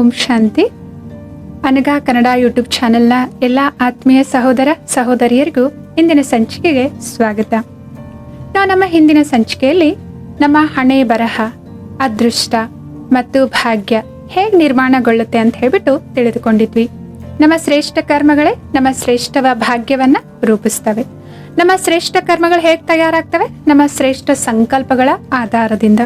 ಓಂ ಶಾಂತಿ. ಅನಗಾ Kannada YouTube ಚಾನೆಲ್ನ ಎಲ್ಲ ಆತ್ಮೀಯ ಸಹೋದರ ಸಹೋದರಿಯರಿಗೂ ಇಂದಿನ ಸಂಚಿಕೆಗೆ ಸ್ವಾಗತ. ನಾವು ನಮ್ಮ ಹಿಂದಿನ ಸಂಚಿಕೆಯಲ್ಲಿ ನಮ್ಮ ಹಣೆ ಬರಹ, ಅದೃಷ್ಟ ಮತ್ತು ಭಾಗ್ಯ ಹೇಗೆ ನಿರ್ಮಾಣಗೊಳ್ಳುತ್ತೆ ಅಂತ ಹೇಳ್ಬಿಟ್ಟು ತಿಳಿದುಕೊಂಡಿದ್ವಿ. ನಮ್ಮ ಶ್ರೇಷ್ಠ ಕರ್ಮಗಳೇ ನಮ್ಮ ಶ್ರೇಷ್ಠವ ಭಾಗ್ಯವನ್ನ ರೂಪಿಸ್ತವೆ. ನಮ್ಮ ಶ್ರೇಷ್ಠ ಕರ್ಮಗಳು ಹೇಗೆ ತಯಾರಾಗ್ತವೆ? ನಮ್ಮ ಶ್ರೇಷ್ಠ ಸಂಕಲ್ಪಗಳ ಆಧಾರದಿಂದ.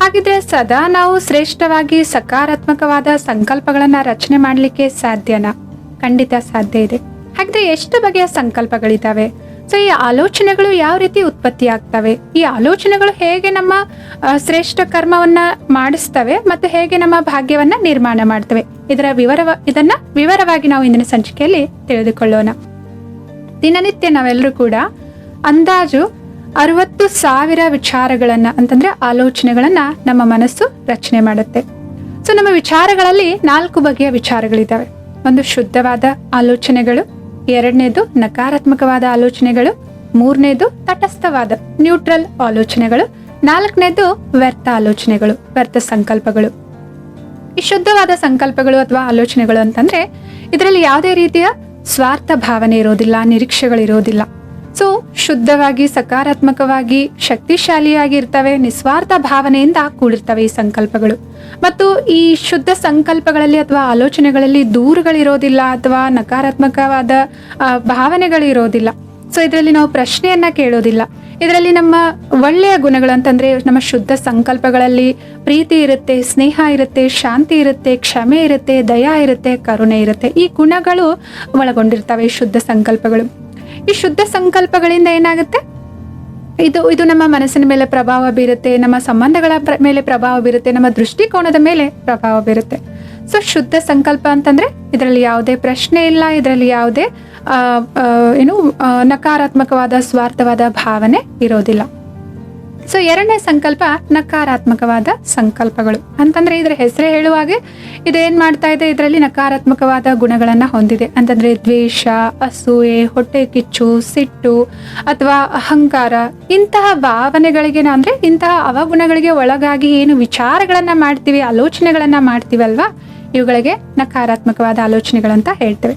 ಹಾಗಿದ್ರೆ ಸದಾ ನಾವು ಶ್ರೇಷ್ಠವಾಗಿ ಸಕಾರಾತ್ಮಕವಾದ ಸಂಕಲ್ಪಗಳನ್ನ ರಚನೆ ಮಾಡಲಿಕ್ಕೆ ಸಾಧ್ಯನಾ? ಖಂಡಿತ ಸಾಧ್ಯ ಇದೆ. ಹಾಗಿದ್ರೆ ಎಷ್ಟು ಬಗೆಯ ಸಂಕಲ್ಪಗಳಿದ್ದಾವೆ ಸೊ, ಈ ಆಲೋಚನೆಗಳು ಯಾವ ರೀತಿ ಉತ್ಪತ್ತಿ ಆಗ್ತವೆ? ಈ ಆಲೋಚನೆಗಳು ಹೇಗೆ ನಮ್ಮ ಶ್ರೇಷ್ಠ ಕರ್ಮವನ್ನ ಮಾಡಿಸ್ತವೆ ಮತ್ತು ಹೇಗೆ ನಮ್ಮ ಭಾಗ್ಯವನ್ನ ನಿರ್ಮಾಣ ಮಾಡ್ತವೆ? ಇದರ ವಿವರ ಇದನ್ನ ವಿವರವಾಗಿ ನಾವು ಇಂದಿನ ಸಂಚಿಕೆಯಲ್ಲಿ ತಿಳಿದುಕೊಳ್ಳೋಣ. ದಿನನಿತ್ಯ ನಾವೆಲ್ಲರೂ ಕೂಡ ಅಂದಾಜು ಅರವತ್ತು ಸಾವಿರ ವಿಚಾರಗಳನ್ನ ಅಂತಂದ್ರೆ ಆಲೋಚನೆಗಳನ್ನ ನಮ್ಮ ಮನಸ್ಸು ರಚನೆ ಮಾಡುತ್ತೆ. ಸೊ ನಮ್ಮ ವಿಚಾರಗಳಲ್ಲಿ ನಾಲ್ಕು ಬಗೆಯ ವಿಚಾರಗಳಿದ್ದಾವೆ ಒಂದು ಶುದ್ಧವಾದ ಆಲೋಚನೆಗಳು, ಎರಡನೇದು ನಕಾರಾತ್ಮಕವಾದ ಆಲೋಚನೆಗಳು, ಮೂರನೇದು ತಟಸ್ಥವಾದ ನ್ಯೂಟ್ರಲ್ ಆಲೋಚನೆಗಳು, ನಾಲ್ಕನೇದು ವ್ಯರ್ಥ ಆಲೋಚನೆಗಳು, ವ್ಯರ್ಥ ಸಂಕಲ್ಪಗಳು. ಈ ಶುದ್ಧವಾದ ಸಂಕಲ್ಪಗಳು ಅಥವಾ ಆಲೋಚನೆಗಳು ಅಂತಂದ್ರೆ, ಇದರಲ್ಲಿ ಯಾವುದೇ ರೀತಿಯ ಸ್ವಾರ್ಥ ಭಾವನೆ ಇರೋದಿಲ್ಲ, ನಿರೀಕ್ಷೆಗಳಿರೋದಿಲ್ಲ. ಸೊ ಶುದ್ಧವಾಗಿ, ಸಕಾರಾತ್ಮಕವಾಗಿ ಶಕ್ತಿಶಾಲಿಯಾಗಿ ಇರ್ತವೆ ನಿಸ್ವಾರ್ಥ ಭಾವನೆಯಿಂದ ಕೂಡಿರ್ತವೆ ಈ ಸಂಕಲ್ಪಗಳು. ಮತ್ತು ಈ ಶುದ್ಧ ಸಂಕಲ್ಪಗಳಲ್ಲಿ ಅಥವಾ ಆಲೋಚನೆಗಳಲ್ಲಿ ದೂರುಗಳಿರೋದಿಲ್ಲ ಅಥವಾ ನಕಾರಾತ್ಮಕವಾದ ಭಾವನೆಗಳಿರೋದಿಲ್ಲ. ಸೊ, ಇದರಲ್ಲಿ ನಾವು ಪ್ರಶ್ನೆಯನ್ನ ಕೇಳೋದಿಲ್ಲ. ಇದರಲ್ಲಿ ನಮ್ಮ ಒಳ್ಳೆಯ ಗುಣಗಳು ಅಂತಂದ್ರೆ ನಮ್ಮ ಶುದ್ಧ ಸಂಕಲ್ಪಗಳಲ್ಲಿ ಪ್ರೀತಿ ಇರುತ್ತೆ, ಸ್ನೇಹ ಇರುತ್ತೆ, ಶಾಂತಿ ಇರುತ್ತೆ, ಕ್ಷಮೆ ಇರುತ್ತೆ, ದಯಾ ಇರುತ್ತೆ, ಕರುಣೆ ಇರುತ್ತೆ. ಈ ಗುಣಗಳು ಒಳಗೊಂಡಿರ್ತವೆ ಶುದ್ಧ ಸಂಕಲ್ಪಗಳು. ಈ ಶುದ್ಧ ಸಂಕಲ್ಪಗಳಿಂದ ಏನಾಗುತ್ತೆ? ಇದು ಇದು ನಮ್ಮ ಮನಸ್ಸಿನ ಮೇಲೆ ಪ್ರಭಾವ ಬೀರುತ್ತೆ, ನಮ್ಮ ಸಂಬಂಧಗಳ ಮೇಲೆ ಪ್ರಭಾವ ಬೀರುತ್ತೆ, ನಮ್ಮ ದೃಷ್ಟಿಕೋನದ ಮೇಲೆ ಪ್ರಭಾವ ಬೀರುತ್ತೆ. ಸೊ ಶುದ್ಧ ಸಂಕಲ್ಪ ಅಂತಂದ್ರೆ ಇದರಲ್ಲಿ ಯಾವುದೇ ಪ್ರಶ್ನೆ ಇಲ್ಲ, ಇದರಲ್ಲಿ ಯಾವುದೇ ಏನು ನಕಾರಾತ್ಮಕವಾದ, ಸ್ವಾರ್ಥವಾದ ಭಾವನೆ ಇರೋದಿಲ್ಲ. ಸೊ ಎರಡನೇ ಸಂಕಲ್ಪ ನಕಾರಾತ್ಮಕವಾದ ಸಂಕಲ್ಪಗಳು. ಅಂತಂದ್ರೆ ಇದರ ಹೆಸರೇ ಹೇಳುವಾಗೆ ಇದೇನ್ ಮಾಡ್ತಾ ಇದೆ? ಇದರಲ್ಲಿ ನಕಾರಾತ್ಮಕವಾದ ಗುಣಗಳನ್ನ ಹೊಂದಿದೆ. ಅಂತಂದ್ರೆ ದ್ವೇಷ, ಅಸೂಯೆ, ಹೊಟ್ಟೆ ಕಿಚ್ಚು, ಸಿಟ್ಟು ಅಥವಾ ಅಹಂಕಾರ. ಇಂತಹ ಭಾವನೆಗಳಿಗೆ ಅಂದ್ರೆ ಇಂತಹ ಅವಗುಣಗಳಿಗೆ ಒಳಗಾಗಿ ಏನು ವಿಚಾರಗಳನ್ನ ಮಾಡ್ತೀವಿ, ಆಲೋಚನೆಗಳನ್ನ ಮಾಡ್ತೀವಲ್ವಾ? ಇವುಗಳಿಗೆ ನಕಾರಾತ್ಮಕವಾದ ಆಲೋಚನೆಗಳಂತ ಹೇಳ್ತೇವೆ.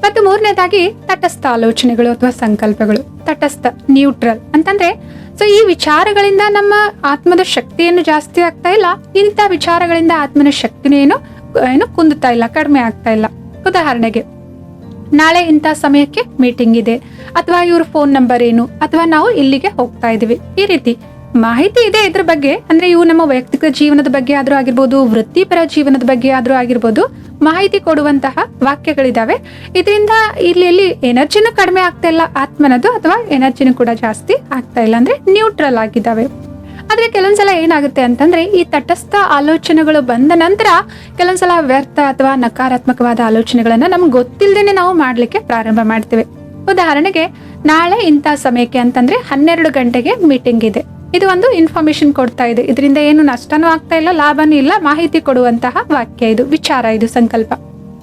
ಮತ್ತು ಮೂರನೇದಾಗಿ ತಟಸ್ಥ ಆಲೋಚನೆಗಳು ಅಥವಾ ಸಂಕಲ್ಪಗಳು. ತಟಸ್ಥ ನ್ಯೂಟ್ರಲ್ ಅಂತಂದ್ರೆ ಸೊ ಈ ವಿಚಾರಗಳಿಂದ ನಮ್ಮ ಆತ್ಮದ ಶಕ್ತಿಯನ್ನು ಜಾಸ್ತಿ ಆಗ್ತಾ ಇಲ್ಲ, ಇಂಥ ವಿಚಾರಗಳಿಂದ ಆತ್ಮನ ಶಕ್ತಿನೂ ಏನು ಏನು ಕುಂದುತ್ತಾ ಇಲ್ಲ, ಕಡಿಮೆ ಆಗ್ತಾ ಇಲ್ಲ. ಉದಾಹರಣೆಗೆ, ನಾಳೆ ಇಂಥ ಸಮಯಕ್ಕೆ ಮೀಟಿಂಗ್ ಇದೆ, ಅಥವಾ ಇವ್ರ ಫೋನ್ ನಂಬರ್ ಏನು, ಅಥವಾ ನಾವು ಇಲ್ಲಿಗೆ ಹೋಗ್ತಾ ಇದೀವಿ ಈ ರೀತಿ. ಮಾಹಿತಿ ಇದೆ ಇದ್ರ ಬಗ್ಗೆ. ಅಂದ್ರೆ ಇವು ನಮ್ಮ ವೈಯಕ್ತಿಕ ಜೀವನದ ಬಗ್ಗೆ ಆದ್ರೂ ಆಗಿರ್ಬೋದು, ವೃತ್ತಿಪರ ಜೀವನದ ಬಗ್ಗೆ ಆದ್ರೂ ಆಗಿರ್ಬೋದು ಮಾಹಿತಿ ಕೊಡುವಂತಹ ವಾಕ್ಯಗಳಿದಾವೆ. ಇದರಿಂದ ಇಲ್ಲಿ ಎನರ್ಜಿನೂ ಕಡಿಮೆ ಆಗ್ತಾ ಇಲ್ಲ, ಆತ್ಮನದು ಅಥವಾ ಎನರ್ಜಿನೂ ಕೂಡ ಜಾಸ್ತಿ ಆಗ್ತಾ ಇಲ್ಲ ಅಂದ್ರೆ ನ್ಯೂಟ್ರಲ್ ಆಗಿದ್ದಾವೆ ಆದ್ರೆ ಕೆಲವೊಂದ್ಸಲ ಏನಾಗುತ್ತೆ ಅಂತಂದ್ರೆ ಈ ತಟಸ್ಥ ಆಲೋಚನೆಗಳು ಬಂದ ನಂತರ ಕೆಲವೊಂದ್ಸಲ ವ್ಯರ್ಥ ಅಥವಾ ನಕಾರಾತ್ಮಕವಾದ ಆಲೋಚನೆಗಳನ್ನ ನಮ್ಗೆ ಗೊತ್ತಿಲ್ಲದೇನೆ ನಾವು ಮಾಡ್ಲಿಕ್ಕೆ ಪ್ರಾರಂಭ ಮಾಡ್ತೇವೆ. ಉದಾಹರಣೆಗೆ, ನಾಳೆ ಇಂಥ ಸಮಯಕ್ಕೆ ಅಂತಂದ್ರೆ ಹನ್ನೆರಡು ಗಂಟೆಗೆ ಮೀಟಿಂಗ್ ಇದೆ. ಇದು ಒಂದು ಇನ್ಫಾರ್ಮೇಶನ್ ಕೊಡ್ತಾ ಇದೆ. ಇದರಿಂದ ಏನು ನಷ್ಟನೂ ಆಗ್ತಾ ಇಲ್ಲ, ಲಾಭನೂ ಇಲ್ಲ, ಮಾಹಿತಿ ಕೊಡುವಂತಹ ವಾಕ್ಯ ಇದು, ವಿಚಾರ ಇದು, ಸಂಕಲ್ಪ.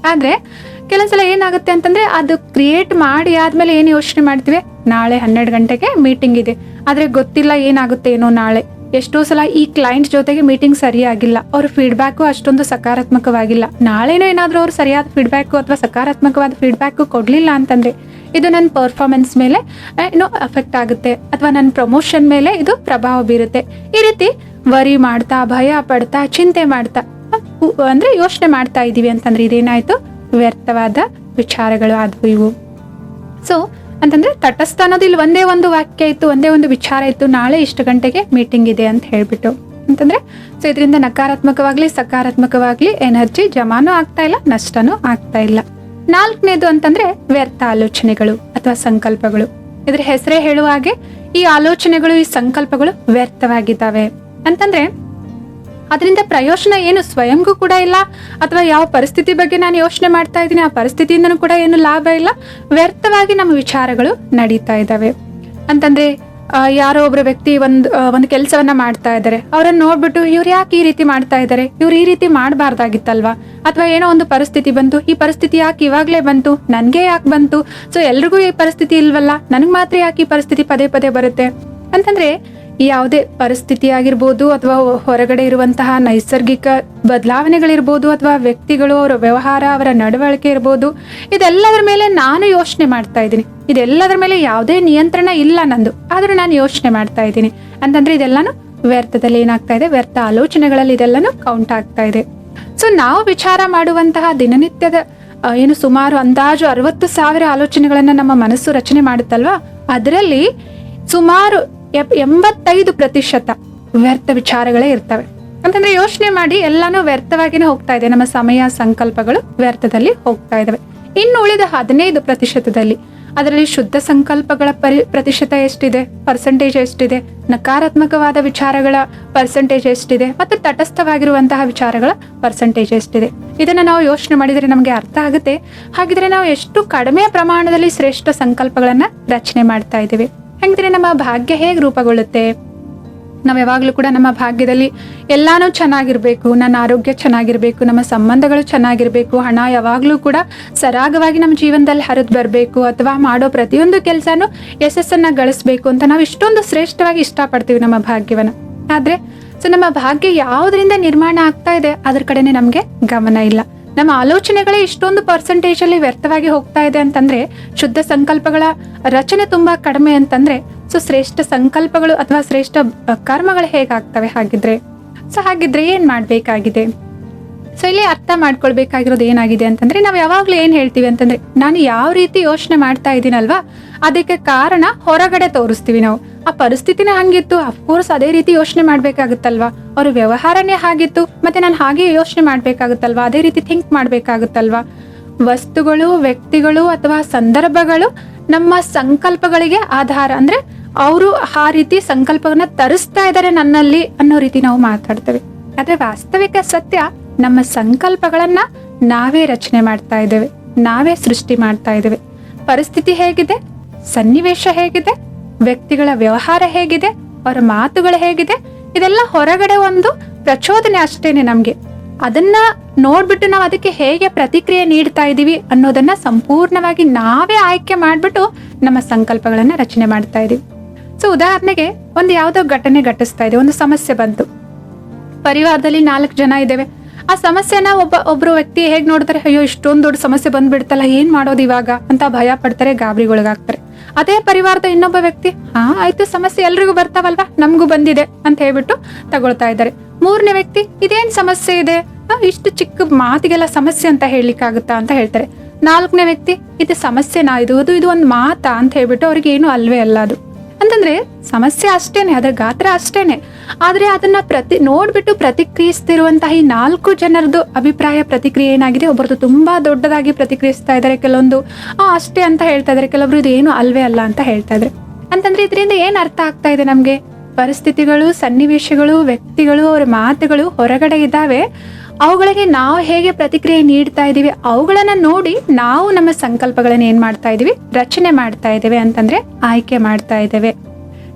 ಆದ್ರೆ ಕೆಲಸಲ ಏನಾಗುತ್ತೆ ಅಂತಂದ್ರೆ, ಅದು ಕ್ರಿಯೇಟ್ ಮಾಡಿ ಆದ್ಮೇಲೆ ಏನು ಯೋಚನೆ ಮಾಡ್ತೀವಿ? ನಾಳೆ ಹನ್ನೆರಡು ಗಂಟೆಗೆ ಮೀಟಿಂಗ್ ಇದೆ. ಆದ್ರೆ ಗೊತ್ತಿಲ್ಲ ಏನಾಗುತ್ತೆ ಏನೋ ನಾಳೆ. ಎಷ್ಟೋ ಸಲ ಈ ಕ್ಲೈಂಟ್ ಜೊತೆಗೆ ಮೀಟಿಂಗ್ ಸರಿಯಾಗಿಲ್ಲ. ಅವ್ರ ಫೀಡ್ಬ್ಯಾಕು ಅಷ್ಟೊಂದು ಸಕಾರಾತ್ಮಕವಾಗಿಲ್ಲ. ನಾಳೆನೂ ಏನಾದರೂ ಅವ್ರು ಸರಿಯಾದ ಫೀಡ್ಬ್ಯಾಕು ಅಥವಾ ಸಕಾರಾತ್ಮಕವಾದ ಫೀಡ್ಬ್ಯಾಕು ಕೊಡ್ಲಿಲ್ಲ ಅಂತಂದ್ರೆ ಇದು ನನ್ನ ಪರ್ಫಾರ್ಮೆನ್ಸ್ ಮೇಲೆ ಏನೋ ಅಫೆಕ್ಟ್ ಆಗುತ್ತೆ. ಅಥವಾ ನನ್ನ ಪ್ರಮೋಷನ್ ಮೇಲೆ ಇದು ಪ್ರಭಾವ ಬೀರುತ್ತೆ. ಈ ರೀತಿ ವರಿ ಮಾಡ್ತಾ, ಭಯ ಪಡ್ತಾ, ಚಿಂತೆ ಮಾಡ್ತಾ ಅಂದ್ರೆ ಯೋಚನೆ ಮಾಡ್ತಾ ಇದೀವಿ ಅಂತಂದ್ರೆ ಇದೇನಾಯ್ತು? ವ್ಯರ್ಥವಾದ ವಿಚಾರಗಳು ಆದವು ಇವು. ಸೊ ಅಂತಂದ್ರೆ ತಟಸ್ಥ ಅನ್ನೋದು ಇಲ್ಲಿ ಒಂದೇ ಒಂದು ವಾಕ್ಯ ಇತ್ತು, ಒಂದೇ ಒಂದು ವಿಚಾರ ಇತ್ತು. ನಾಳೆ ಇಷ್ಟು ಗಂಟೆಗೆ ಮೀಟಿಂಗ್ ಇದೆ ಅಂತ ಹೇಳ್ಬಿಟ್ಟು. ಅಂತಂದ್ರೆ ಸೊ ಇದರಿಂದ ನಕಾರಾತ್ಮಕವಾಗ್ಲಿ, ಸಕಾರಾತ್ಮಕವಾಗ್ಲಿ ಎನರ್ಜಿ ಜಮಾನು ಆಗ್ತಾ ಇಲ್ಲ, ನಷ್ಟನೂ ಆಗ್ತಾ ಇಲ್ಲ. ನಾಲ್ಕನೇದು ಅಂತಂದ್ರೆ ವ್ಯರ್ಥ ಆಲೋಚನೆಗಳು ಅಥವಾ ಸಂಕಲ್ಪಗಳು. ಇದ್ರ ಹೆಸರೇ ಹೇಳುವ ಹಾಗೆ ಈ ಆಲೋಚನೆಗಳು, ಈ ಸಂಕಲ್ಪಗಳು ವ್ಯರ್ಥವಾಗಿದ್ದಾವೆ. ಅಂತಂದ್ರೆ ಅದರಿಂದ ಪ್ರಯೋಜನ ಏನು? ಸ್ವಯಂಗೂ ಕೂಡ ಇಲ್ಲ ಅಥವಾ ಯಾವ ಪರಿಸ್ಥಿತಿ ಬಗ್ಗೆ ನಾನು ಯೋಚನೆ ಮಾಡ್ತಾ ಇದ್ದೀನಿ, ಆ ಪರಿಸ್ಥಿತಿಯಿಂದನೂ ಕೂಡ ಏನು ಲಾಭ ಇಲ್ಲ. ವ್ಯರ್ಥವಾಗಿ ನಮ್ಮ ವಿಚಾರಗಳು ನಡೀತಾ ಇದ್ದಾವೆ. ಅಂತಂದ್ರೆ ಯಾರೋ ಒಬ್ರು ವ್ಯಕ್ತಿ ಒಂದು ಒಂದು ಕೆಲಸವನ್ನ ಮಾಡ್ತಾ ಇದ್ದಾರೆ. ಅವರನ್ನು ನೋಡ್ಬಿಟ್ಟು ಇವ್ರು ಯಾಕೆ ಈ ರೀತಿ ಮಾಡ್ತಾ ಇದ್ದಾರೆ ಇವ್ರು ಈ ರೀತಿ ಮಾಡಬಾರ್ದಾಗಿತ್ತಲ್ವಾ? ಅಥವಾ ಏನೋ ಒಂದು ಪರಿಸ್ಥಿತಿ ಬಂತು. ಈ ಪರಿಸ್ಥಿತಿ ಯಾಕೆ ಇವಾಗ್ಲೇ ಬಂತು? ನನಗೆ ಯಾಕೆ ಬಂತು? ಸೊ ಎಲ್ರಿಗೂ ಈ ಪರಿಸ್ಥಿತಿ ಇಲ್ವಲ್ಲ? ನನಗೆ ಮಾತ್ರ ಯಾಕೆ ಈ ಪರಿಸ್ಥಿತಿ ಪದೇ ಪದೇ ಬರುತ್ತೆ? ಅಂತಂದ್ರೆ ಯಾವುದೇ ಪರಿಸ್ಥಿತಿ ಆಗಿರ್ಬೋದು ಅಥವಾ ಹೊರಗಡೆ ಇರುವಂತಹ ನೈಸರ್ಗಿಕ ಬದಲಾವಣೆಗಳಿರ್ಬೋದು ಅಥವಾ ವ್ಯಕ್ತಿಗಳು, ಅವರ ವ್ಯವಹಾರ, ಅವರ ನಡವಳಿಕೆ ಇರ್ಬೋದು, ಇದೆಲ್ಲದರ ಮೇಲೆ ನಾನು ಯೋಚನೆ ಮಾಡ್ತಾ ಇದ್ದೀನಿ. ಇದೆಲ್ಲದರ ಮೇಲೆ ಯಾವುದೇ ನಿಯಂತ್ರಣ ಇಲ್ಲ ನಂದು. ಆದರೂ ನಾನು ಯೋಚನೆ ಮಾಡ್ತಾ ಇದ್ದೀನಿ. ಅಂತಂದ್ರೆ ಇದೆಲ್ಲಾನು ವ್ಯರ್ಥದಲ್ಲಿ ಏನಾಗ್ತಾ ಇದೆ? ವ್ಯರ್ಥ ಆಲೋಚನೆಗಳಲ್ಲಿ ಇದೆಲ್ಲಾನು ಕೌಂಟ್ ಆಗ್ತಾ ಇದೆ. ಸೊ ನಾವು ವಿಚಾರ ಮಾಡುವಂತಹ ದಿನನಿತ್ಯದ ಏನು ಸುಮಾರು ಅಂದಾಜು ಅರವತ್ತು ಸಾವಿರ ಆಲೋಚನೆಗಳನ್ನ ನಮ್ಮ ಮನಸ್ಸು ರಚನೆ ಮಾಡುತ್ತಲ್ವಾ? ಅದರಲ್ಲಿ ಸುಮಾರು ಎಂಬತ್ತೈದು ಪ್ರತಿಶತ ವ್ಯರ್ಥ ವಿಚಾರಗಳೇ ಇರ್ತವೆ. ಅಂತಂದ್ರೆ ಯೋಚನೆ ಮಾಡಿ ಎಲ್ಲಾನು ವ್ಯರ್ಥವಾಗಿನೇ ಹೋಗ್ತಾ ಇದೆ. ನಮ್ಮ ಸಮಯ, ಸಂಕಲ್ಪಗಳು ವ್ಯರ್ಥದಲ್ಲಿ ಹೋಗ್ತಾ ಇದಾವೆ. ಇನ್ನು ಉಳಿದ ಹದಿನೈದು ಪ್ರತಿಶತದಲ್ಲಿ ಅದರಲ್ಲಿ ಶುದ್ಧ ಸಂಕಲ್ಪಗಳ ಪರಿ ಪ್ರತಿಶತ ಎಷ್ಟಿದೆ? ಪರ್ಸೆಂಟೇಜ್ ಎಷ್ಟಿದೆ? ನಕಾರಾತ್ಮಕವಾದ ವಿಚಾರಗಳ ಪರ್ಸೆಂಟೇಜ್ ಎಷ್ಟಿದೆ? ಮತ್ತು ತಟಸ್ಥವಾಗಿರುವಂತಹ ವಿಚಾರಗಳ ಪರ್ಸೆಂಟೇಜ್ ಎಷ್ಟಿದೆ? ಇದನ್ನ ನಾವು ಯೋಚನೆ ಮಾಡಿದರೆ ನಮಗೆ ಅರ್ಥ ಆಗುತ್ತೆ. ಹಾಗಿದ್ರೆ ನಾವು ಎಷ್ಟು ಕಡಿಮೆ ಪ್ರಮಾಣದಲ್ಲಿ ಶ್ರೇಷ್ಠ ಸಂಕಲ್ಪಗಳನ್ನು ರಚನೆ ಮಾಡ್ತಾ ಇದ್ದೀವಿ. ಹಾಗಿದ್ರೆ ನಮ್ಮ ಭಾಗ್ಯ ಹೇಗೆ ರೂಪುಗೊಳ್ಳುತ್ತೆ? ನಾವು ಯಾವಾಗಲೂ ಕೂಡ ನಮ್ಮ ಭಾಗ್ಯದಲ್ಲಿ ಎಲ್ಲಾನು ಚೆನ್ನಾಗಿರಬೇಕು, ನನ್ನ ಆರೋಗ್ಯ ಚೆನ್ನಾಗಿರಬೇಕು, ನಮ್ಮ ಸಂಬಂಧಗಳು ಚೆನ್ನಾಗಿರ್ಬೇಕು, ಹಣ ಯಾವಾಗಲೂ ಕೂಡ ಸರಾಗವಾಗಿ ನಮ್ಮ ಜೀವನದಲ್ಲಿ ಹರಿದು ಬರಬೇಕು ಅಥವಾ ಮಾಡೋ ಪ್ರತಿಯೊಂದು ಕೆಲಸನೂ ಯಶಸ್ಸನ್ನ ಗಳಿಸ್ಬೇಕು ಅಂತ ನಾವು ಇಷ್ಟೊಂದು ಶ್ರೇಷ್ಠವಾಗಿ ಇಷ್ಟಪಡ್ತೀವಿ ನಮ್ಮ ಭಾಗ್ಯವನ್ನ. ಆದ್ರೆ, ಸೊ ನಮ್ಮ ಭಾಗ್ಯ ಯಾವುದರಿಂದ ನಿರ್ಮಾಣ ಆಗ್ತಾ ಇದೆ, ಅದ್ರ ಕಡೆನೆ ನಮಗೆ ಗಮನ ಇಲ್ಲ. ನಮ್ಮ ಆಲೋಚನೆಗಳೇ ಇಷ್ಟೊಂದು ಪರ್ಸೆಂಟೇಜ್ ಅಲ್ಲಿ ವ್ಯರ್ಥವಾಗಿ ಹೋಗ್ತಾ ಇದೆ ಅಂತಂದ್ರೆ ಶುದ್ಧ ಸಂಕಲ್ಪಗಳ ರಚನೆ ತುಂಬಾ ಕಡಿಮೆ ಅಂತಂದ್ರೆ ಸೊ ಶ್ರೇಷ್ಠ ಸಂಕಲ್ಪಗಳು ಅಥವಾ ಶ್ರೇಷ್ಠ ಕರ್ಮಗಳು ಹೇಗಾಗ್ತವೆ ಹಾಗಿದ್ರೆ? ಸೊ ಹಾಗಿದ್ರೆ ಏನ್ ಮಾಡ್ಬೇಕಾಗಿದೆ? ಸೊ ಇಲ್ಲಿ ಅರ್ಥ ಮಾಡ್ಕೊಳ್ಬೇಕಾಗಿರೋದು ಏನಾಗಿದೆ ಅಂತಂದ್ರೆ ನಾವು ಯಾವಾಗ್ಲೂ ಏನ್ ಹೇಳ್ತೀವಿ ಅಂತಂದ್ರೆ ನಾನು ಯಾವ ರೀತಿ ಯೋಚನೆ ಮಾಡ್ತಾ ಇದ್ದೀನಲ್ವಾ, ಅದಕ್ಕೆ ಕಾರಣ ಹೊರಗಡೆ ತೋರಿಸ್ತೀವಿ ನಾವು. ಆ ಪರಿಸ್ಥಿತಿನೇ ಹಂಗಿತ್ತು. ಅಫ್ಕೋರ್ಸ್ ಅದೇ ರೀತಿ ಯೋಚನೆ ಮಾಡ್ಬೇಕಾಗುತ್ತಲ್ವಾ? ಅವ್ರ ವ್ಯವಹಾರನೇ ಹಾಗಿತ್ತು. ಮತ್ತೆ ನಾನು ಹಾಗೆ ಯೋಚನೆ ಮಾಡ್ಬೇಕಾಗುತ್ತಲ್ವಾ? ಅದೇ ರೀತಿ ಥಿಂಕ್ ಮಾಡ್ಬೇಕಾಗುತ್ತಲ್ವಾ? ವಸ್ತುಗಳು, ವ್ಯಕ್ತಿಗಳು ಅಥವಾ ಸಂದರ್ಭಗಳು ನಮ್ಮ ಸಂಕಲ್ಪಗಳಿಗೆ ಆಧಾರ. ಅಂದ್ರೆ ಅವರು ಆ ರೀತಿ ಸಂಕಲ್ಪವನ್ನ ತರಿಸ್ತಾ ಇದ್ದಾರೆ ನನ್ನಲ್ಲಿ ಅನ್ನೋ ರೀತಿ ನಾವು ಮಾತಾಡ್ತೇವೆ. ಆದ್ರೆ ವಾಸ್ತವಿಕ ಸತ್ಯ, ನಮ್ಮ ಸಂಕಲ್ಪಗಳನ್ನ ನಾವೇ ರಚನೆ ಮಾಡ್ತಾ ಇದ್ದೇವೆ. ನಾವೇ ಸೃಷ್ಟಿ ಮಾಡ್ತಾ ಇದ್ದೇವೆ. ಪರಿಸ್ಥಿತಿ ಹೇಗಿದೆ? ಸನ್ನಿವೇಶ ಹೇಗಿದೆ? ವ್ಯಕ್ತಿಗಳ ವ್ಯವಹಾರ ಹೇಗಿದೆ, ಅವರ ಮಾತುಗಳು ಹೇಗಿದೆ, ಇದೆಲ್ಲ ಹೊರಗಡೆ ಒಂದು ಪ್ರಚೋದನೆ ಅಷ್ಟೇನೆ ನಮ್ಗೆ. ಅದನ್ನ ನೋಡ್ಬಿಟ್ಟು ನಾವು ಅದಕ್ಕೆ ಹೇಗೆ ಪ್ರತಿಕ್ರಿಯೆ ನೀಡ್ತಾ ಇದ್ದೀವಿ ಅನ್ನೋದನ್ನ ಸಂಪೂರ್ಣವಾಗಿ ನಾವೇ ಆಯ್ಕೆ ಮಾಡ್ಬಿಟ್ಟು ನಮ್ಮ ಸಂಕಲ್ಪಗಳನ್ನ ರಚನೆ ಮಾಡ್ತಾ ಇದೀವಿ. ಸೊ ಉದಾಹರಣೆಗೆ ಒಂದು ಯಾವುದೋ ಘಟನೆ ಘಟಿಸ್ತಾ ಇದೆ, ಒಂದು ಸಮಸ್ಯೆ ಬಂತು. ಪರಿವಾರದಲ್ಲಿ ನಾಲ್ಕು ಜನ ಇದ್ದೇವೆ. ಆ ಸಮಸ್ಯೆನ ಒಬ್ಬ, ಒಬ್ರು ವ್ಯಕ್ತಿ ಹೇಗ್ ನೋಡ್ತಾರೆ, ಅಯ್ಯೋ, ಇಷ್ಟೊಂದು ದೊಡ್ಡ ಸಮಸ್ಯೆ ಬಂದ್ಬಿಡ್ತಲ್ಲ, ಏನ್ ಮಾಡೋದು ಇವಾಗ? ಅಂತ ಭಯ ಪಡ್ತಾರೆ, ಗಾಬರಿಗೊಳಗಾಗ್ತಾರೆ. ಅದೇ ಪರಿವಾರದ ಇನ್ನೊಬ್ಬ ವ್ಯಕ್ತಿ, ಹಾ, ಆಯ್ತು, ಸಮಸ್ಯೆ ಎಲ್ರಿಗೂ ಬರ್ತಾವಲ್ವಾ? ನಮಗೂ ಬಂದಿದೆ, ಅಂತ ಹೇಳ್ಬಿಟ್ಟು ತಗೊಳ್ತಾ ಇದ್ದಾರೆ. ಮೂರನೇ ವ್ಯಕ್ತಿ, ಇದೇನ್ ಸಮಸ್ಯೆ ಇದೆ? ಇಷ್ಟು ಚಿಕ್ಕ ಮಾತಿಗೆಲ್ಲ ಸಮಸ್ಯೆ ಅಂತ ಹೇಳಲಿಕ್ಕಾಗುತ್ತಾ? ಅಂತ ಹೇಳ್ತಾರೆ. ನಾಲ್ಕನೇ ವ್ಯಕ್ತಿ, ಇದು ಸಮಸ್ಯೆನಾ? ಇದು, ಅದು, ಇದು ಒಂದು ಮಾತಾ? ಅಂತ ಹೇಳ್ಬಿಟ್ಟು ಅವ್ರಿಗೆ ಏನು ಅಲ್ವೇ ಅಲ್ಲ ಅದು. ಅಂತಂದ್ರೆ, ಸಮಸ್ಯೆ ಅಷ್ಟೇನೆ, ಅದರ ಗಾತ್ರ ಅಷ್ಟೇನೆ. ಆದ್ರೆ ಅದನ್ನ ಪ್ರತಿ ನೋಡ್ಬಿಟ್ಟು ಪ್ರತಿಕ್ರಿಯಿಸ್ತಿರುವಂತಹ ಈ ನಾಲ್ಕು ಜನರದು ಅಭಿಪ್ರಾಯ, ಪ್ರತಿಕ್ರಿಯೆ ಏನಾಗಿದೆ? ಒಬ್ಬರದು ತುಂಬಾ ದೊಡ್ಡದಾಗಿ ಪ್ರತಿಕ್ರಿಯಿಸ್ತಾ ಇದ್ದಾರೆ ಕೆಲವೊಂದು. ಅಷ್ಟೇ ಅಂತ ಹೇಳ್ತಾ ಇದ್ದಾರೆ. ಕೆಲವರು ಇದು ಏನು ಅಲ್ವೇ ಅಲ್ಲ ಅಂತ ಹೇಳ್ತಾ ಇದ್ದಾರೆ. ಅಂತಂದ್ರೆ ಇದರಿಂದ ಏನ್ ಅರ್ಥ ಆಗ್ತಾ ಇದೆ ನಮ್ಗೆ? ಪರಿಸ್ಥಿತಿಗಳು, ಸನ್ನಿವೇಶಗಳು, ವ್ಯಕ್ತಿಗಳು, ಅವರ ಮಾತುಗಳು ಹೊರಗಡೆ ಇದ್ದಾವೆ. ಅವುಗಳಿಗೆ ನಾವು ಹೇಗೆ ಪ್ರತಿಕ್ರಿಯೆ ನೀಡ್ತಾ ಇದ್ದೀವಿ? ಅವುಗಳನ್ನ ನೋಡಿ ನಾವು ನಮ್ಮ ಸಂಕಲ್ಪಗಳನ್ನ ಏನ್ ಮಾಡ್ತಾ ಇದೀವಿ ರಚನೆ ಮಾಡ್ತಾ ಇದ್ದೇವೆ ಅಂತಂದ್ರೆ ಆಯ್ಕೆ ಮಾಡ್ತಾ ಇದ್ದೇವೆ.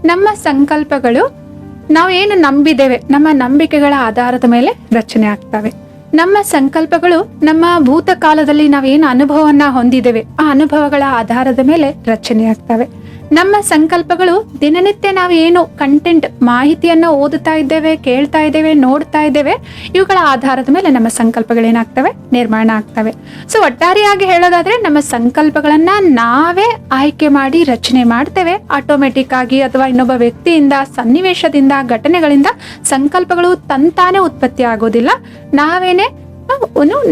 ನಮ್ಮ ಸಂಕಲ್ಪಗಳು ನಾವು ಏನು ನಂಬಿದ್ದೇವೆ, ನಮ್ಮ ನಂಬಿಕೆಗಳ ಆಧಾರದ ಮೇಲೆ ರಚನೆ ಆಗ್ತವೆ. ನಮ್ಮ ಸಂಕಲ್ಪಗಳು, ನಮ್ಮ ಭೂತಕಾಲದಲ್ಲಿ ನಾವೇನು ಅನುಭವವನ್ನ ಹೊಂದಿದ್ದೇವೆ, ಆ ಅನುಭವಗಳ ಆಧಾರದ ಮೇಲೆ ರಚನೆ ಆಗ್ತವೆ. ನಮ್ಮ ಸಂಕಲ್ಪಗಳು ದಿನನಿತ್ಯ ನಾವು ಏನು ಕಂಟೆಂಟ್ ಮಾಹಿತಿಯನ್ನ ಓದುತ್ತಾ ಇದ್ದೇವೆ, ಕೇಳ್ತಾ ಇದ್ದೇವೆ, ನೋಡ್ತಾ ಇದ್ದೇವೆ, ಇವುಗಳ ಆಧಾರದ ಮೇಲೆ ನಮ್ಮ ಸಂಕಲ್ಪಗಳೇನಾಗ್ತವೆ ನಿರ್ಮಾಣ ಆಗ್ತವೆ. ಸೊ ಒಟ್ಟಾರೆಯಾಗಿ ಹೇಳೋದಾದ್ರೆ ನಮ್ಮ ಸಂಕಲ್ಪಗಳನ್ನ ನಾವೇ ಆಯ್ಕೆ ಮಾಡಿ ರಚನೆ ಮಾಡ್ತೇವೆ. ಆಟೋಮೆಟಿಕ್ ಆಗಿ ಅಥವಾ ಇನ್ನೊಬ್ಬ ವ್ಯಕ್ತಿಯಿಂದ, ಸನ್ನಿವೇಶದಿಂದ, ಘಟನೆಗಳಿಂದ ಸಂಕಲ್ಪಗಳು ತಂತಾನೆ ಉತ್ಪತ್ತಿ ಆಗೋದಿಲ್ಲ. ನಾವೇನೆ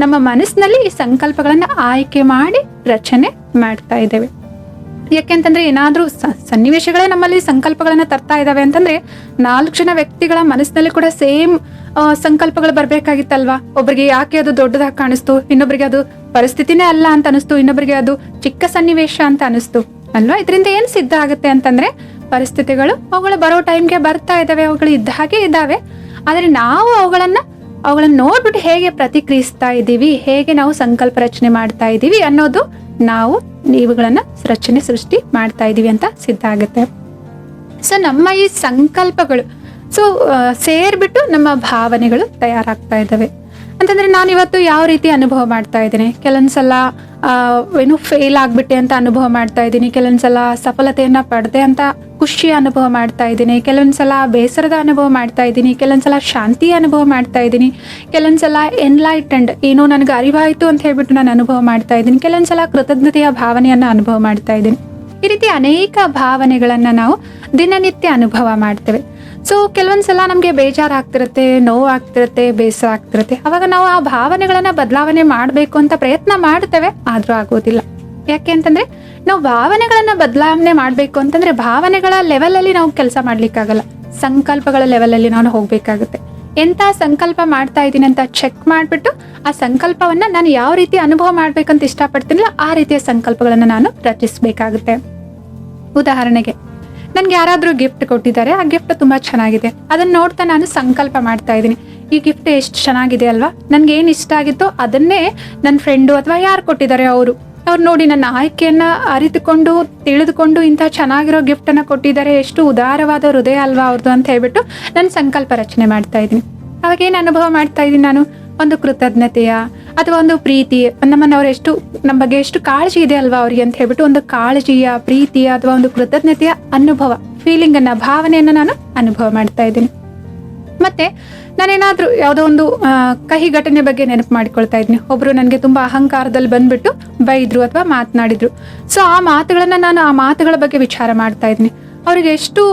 ನಮ್ಮ ಮನಸ್ಸಿನಲ್ಲಿ ಈ ಸಂಕಲ್ಪಗಳನ್ನ ಆಯ್ಕೆ ಮಾಡಿ ರಚನೆ ಮಾಡ್ತಾ ಇದ್ದೇವೆ. ಯಾಕೆಂತಂದ್ರೆ ಏನಾದ್ರೂ ಸ- ಸನ್ನಿವೇಶಗಳೇ ನಮ್ಮಲ್ಲಿ ಸಂಕಲ್ಪಗಳನ್ನ ತರ್ತಾ ಇದ್ದಾವೆ ಅಂತಂದ್ರೆ ನಾಲ್ಕು ಜನ ವ್ಯಕ್ತಿಗಳ ಮನಸ್ಸಿನಲ್ಲಿ ಕೂಡ ಸೇಮ್ ಸಂಕಲ್ಪಗಳು ಬರಬೇಕಾಗಿತ್ತಲ್ವಾ? ಒಬ್ಬರಿಗೆ ಯಾಕೆ ಅದು ದೊಡ್ಡದಾಗಿ ಕಾಣಿಸ್ತು, ಇನ್ನೊಬ್ರಿಗೆ ಅದು ಪರಿಸ್ಥಿತಿನೇ ಅಲ್ಲ ಅಂತ ಅನಿಸ್ತು ಇನ್ನೊಬ್ಬರಿಗೆ ಅದು ಚಿಕ್ಕ ಸನ್ನಿವೇಶ ಅಂತ ಅನಿಸ್ತು ಅಲ್ವಾ? ಇದರಿಂದ ಏನು ಸಿದ್ಧ ಆಗುತ್ತೆ ಅಂತಂದ್ರೆ ಪರಿಸ್ಥಿತಿಗಳು ಅವುಗಳು ಬರೋ ಟೈಮ್ಗೆ ಬರ್ತಾ ಇದ್ದಾವೆ ಅವುಗಳು ಇದ್ದ ಹಾಗೆ ಇದ್ದಾವೆ ಆದರೆ ನಾವು ಅವುಗಳನ್ನು ಅವುಗಳನ್ನು ನೋಡ್ಬಿಟ್ಟು ಹೇಗೆ ಪ್ರತಿಕ್ರಿಯಿಸ್ತಾ ಇದ್ದೀವಿ ಹೇಗೆ ನಾವು ಸಂಕಲ್ಪ ರಚನೆ ಮಾಡ್ತಾ ಇದ್ದೀವಿ ಅನ್ನೋದು ನಾವು ಇವುಗಳನ್ನ ರಚನೆ ಸೃಷ್ಟಿ ಮಾಡ್ತಾ ಇದ್ದೀವಿ ಅಂತ ಸಿದ್ಧ ಆಗುತ್ತೆ. ಸೊ ನಮ್ಮ ಈ ಸಂಕಲ್ಪಗಳು ಸೊ ಸೇರ್ಬಿಟ್ಟು ನಮ್ಮ ಭಾವನೆಗಳು ತಯಾರಾಗ್ತಾ ಇದ್ದಾವೆ. ಅಂತಂದ್ರೆ ನಾನು ಇವತ್ತು ಯಾವ ರೀತಿ ಅನುಭವ ಮಾಡ್ತಾ ಇದ್ದೀನಿ? ಕೆಲವೊಂದ್ಸಲ ಏನು ಫೇಲ್ ಆಗ್ಬಿಟ್ಟೆ ಅಂತ ಅನುಭವ ಮಾಡ್ತಾ ಇದ್ದೀನಿ ಕೆಲವೊಂದ್ಸಲ ಸಫಲತೆಯನ್ನ ಪಡೆದೆ ಅಂತ ಖುಷಿಯ ಅನುಭವ ಮಾಡ್ತಾ ಇದ್ದೀನಿ. ಕೆಲವೊಂದ್ಸಲ ಬೇಸರದ ಅನುಭವ ಮಾಡ್ತಾ ಇದ್ದೀನಿ. ಕೆಲವೊಂದ್ಸಲ ಶಾಂತಿ ಅನುಭವ ಮಾಡ್ತಾ ಇದ್ದೀನಿ. ಕೆಲವೊಂದ್ಸಲ ಎನ್ಲೈಟೆಂಡ್ ಏನೋ ನನಗೆ ಅರಿವಾಯಿತು ಅಂತ ಹೇಳ್ಬಿಟ್ಟು ನಾನು ಅನುಭವ ಮಾಡ್ತಾ ಇದ್ದೀನಿ. ಕೆಲವೊಂದ್ಸಲ ಕೃತಜ್ಞತೆಯ ಭಾವನೆಯನ್ನು ಅನುಭವ ಮಾಡ್ತಾ ಇದ್ದೀನಿ. ಈ ರೀತಿ ಅನೇಕ ಭಾವನೆಗಳನ್ನು ನಾವು ದಿನನಿತ್ಯ ಅನುಭವ ಮಾಡ್ತೇವೆ. ಸೊ ಕೆಲವೊಂದ್ಸಲ ನಮಗೆ ಬೇಜಾರಾಗ್ತಿರುತ್ತೆ, ನೋವಾಗ್ತಿರುತ್ತೆ, ಬೇಸರ ಆಗ್ತಿರುತ್ತೆ. ಅವಾಗ ನಾವು ಆ ಭಾವನೆಗಳನ್ನು ಬದಲಾವಣೆ ಮಾಡಬೇಕು ಅಂತ ಪ್ರಯತ್ನ ಮಾಡ್ತೇವೆ, ಆದರೂ ಆಗೋದಿಲ್ಲ. ಯಾಕೆ ಅಂತಂದ್ರೆ ನಾವು ಭಾವನೆಗಳನ್ನ ಬದಲಾವಣೆ ಮಾಡಬೇಕು ಅಂತಂದ್ರೆ ಭಾವನೆಗಳ ಲೆವೆಲಲ್ಲಿ ನಾವು ಕೆಲಸ ಮಾಡ್ಲಿಕ್ಕಾಗಲ್ಲ. ಸಂಕಲ್ಪಗಳ ಲೆವೆಲಲ್ಲಿ ನಾನು ಹೋಗ್ಬೇಕಾಗುತ್ತೆ. ಎಂತ ಸಂಕಲ್ಪ ಮಾಡ್ತಾ ಇದ್ದೀನಿ ಅಂತ ಚೆಕ್ ಮಾಡಿಬಿಟ್ಟು ಆ ಸಂಕಲ್ಪವನ್ನ ನಾನು ಯಾವ ರೀತಿ ಅನುಭವ ಮಾಡ್ಬೇಕಂತ ಇಷ್ಟಪಡ್ತೀನಿಲ್ಲ ಆ ರೀತಿಯ ಸಂಕಲ್ಪಗಳನ್ನ ನಾನು ರಚಿಸಬೇಕಾಗುತ್ತೆ. ಉದಾಹರಣೆಗೆ, ನನ್ಗೆ ಯಾರಾದ್ರೂ ಗಿಫ್ಟ್ ಕೊಟ್ಟಿದ್ದಾರೆ, ಆ ಗಿಫ್ಟ್ ತುಂಬಾ ಚೆನ್ನಾಗಿದೆ. ಅದನ್ನ ನೋಡ್ತಾ ನಾನು ಸಂಕಲ್ಪ ಮಾಡ್ತಾ ಇದ್ದೀನಿ. ಈ ಗಿಫ್ಟ್ ಎಷ್ಟು ಚೆನ್ನಾಗಿದೆ ಅಲ್ವಾ? ನನ್ಗೆ ಏನು ಇಷ್ಟ ಆಗಿತ್ತೋ ಅದನ್ನೇ ನನ್ನ ಫ್ರೆಂಡು ಅಥವಾ ಯಾರು ಕೊಟ್ಟಿದ್ದಾರೆ ಅವರು. ಅವ್ರು ನೋಡಿ ನನ್ನ ಆಯ್ಕೆಯನ್ನ ಅರಿತುಕೊಂಡು, ತಿಳಿದುಕೊಂಡು ಇಂಥ ಚೆನ್ನಾಗಿರೋ ಗಿಫ್ಟ್ ಅನ್ನ ಕೊಟ್ಟಿದ್ದಾರೆ. ಎಷ್ಟು ಉದಾರವಾದ ಹೃದಯ ಅಲ್ವಾ ಅವ್ರದ್ದು ಅಂತ ಹೇಳ್ಬಿಟ್ಟು ನಾನು ಸಂಕಲ್ಪ ರಚನೆ ಮಾಡ್ತಾ ಇದ್ದೀನಿ. ಅವಾಗ ಏನು ಅನುಭವ ಮಾಡ್ತಾ ಇದ್ದೀನಿ ನಾನು? ಒಂದು ಕೃತಜ್ಞತೆಯ ಅಥವಾ ಒಂದು ಪ್ರೀತಿ ನಮ್ಮನ್ನ ಅವ್ರು ಎಷ್ಟು ನಮ್ಮ ಬಗ್ಗೆ ಎಷ್ಟು ಕಾಳಜಿ ಇದೆ ಅಲ್ವಾ ಅವ್ರಿಗೆ ಅಂತ ಹೇಳ್ಬಿಟ್ಟು ಒಂದು ಕಾಳಜಿಯ, ಪ್ರೀತಿಯ ಅಥವಾ ಒಂದು ಕೃತಜ್ಞತೆಯ ಅನುಭವ ಫೀಲಿಂಗ್ ಭಾವನೆಯನ್ನು ಭಾವನೆಯನ್ನ ನಾನು ಅನುಭವ ಮಾಡ್ತಾ ಇದ್ದೀನಿ. ಮತ್ತೆ ನಾನೇನಾದ್ರೂ ಯಾವುದೋ ಒಂದು ಕಹಿ ಘಟನೆ ಬಗ್ಗೆ ನೆನಪು ಮಾಡ್ಕೊಳ್ತಾ ಇದ್ನಿ. ಒಬ್ಬರು ನನಗೆ ತುಂಬಾ ಅಹಂಕಾರದಲ್ಲಿ ಬಂದ್ಬಿಟ್ಟು ಬೈದ್ರು ಅಥವಾ ಮಾತನಾಡಿದ್ರು. ಸೊ ಆ ಮಾತುಗಳನ್ನ ನಾನು ಆ ಮಾತುಗಳ ಬಗ್ಗೆ ವಿಚಾರ ಮಾಡ್ತಾ ಇದ್ನಿ. ಅವ್ರಿಗೆ ಎಷ್ಟು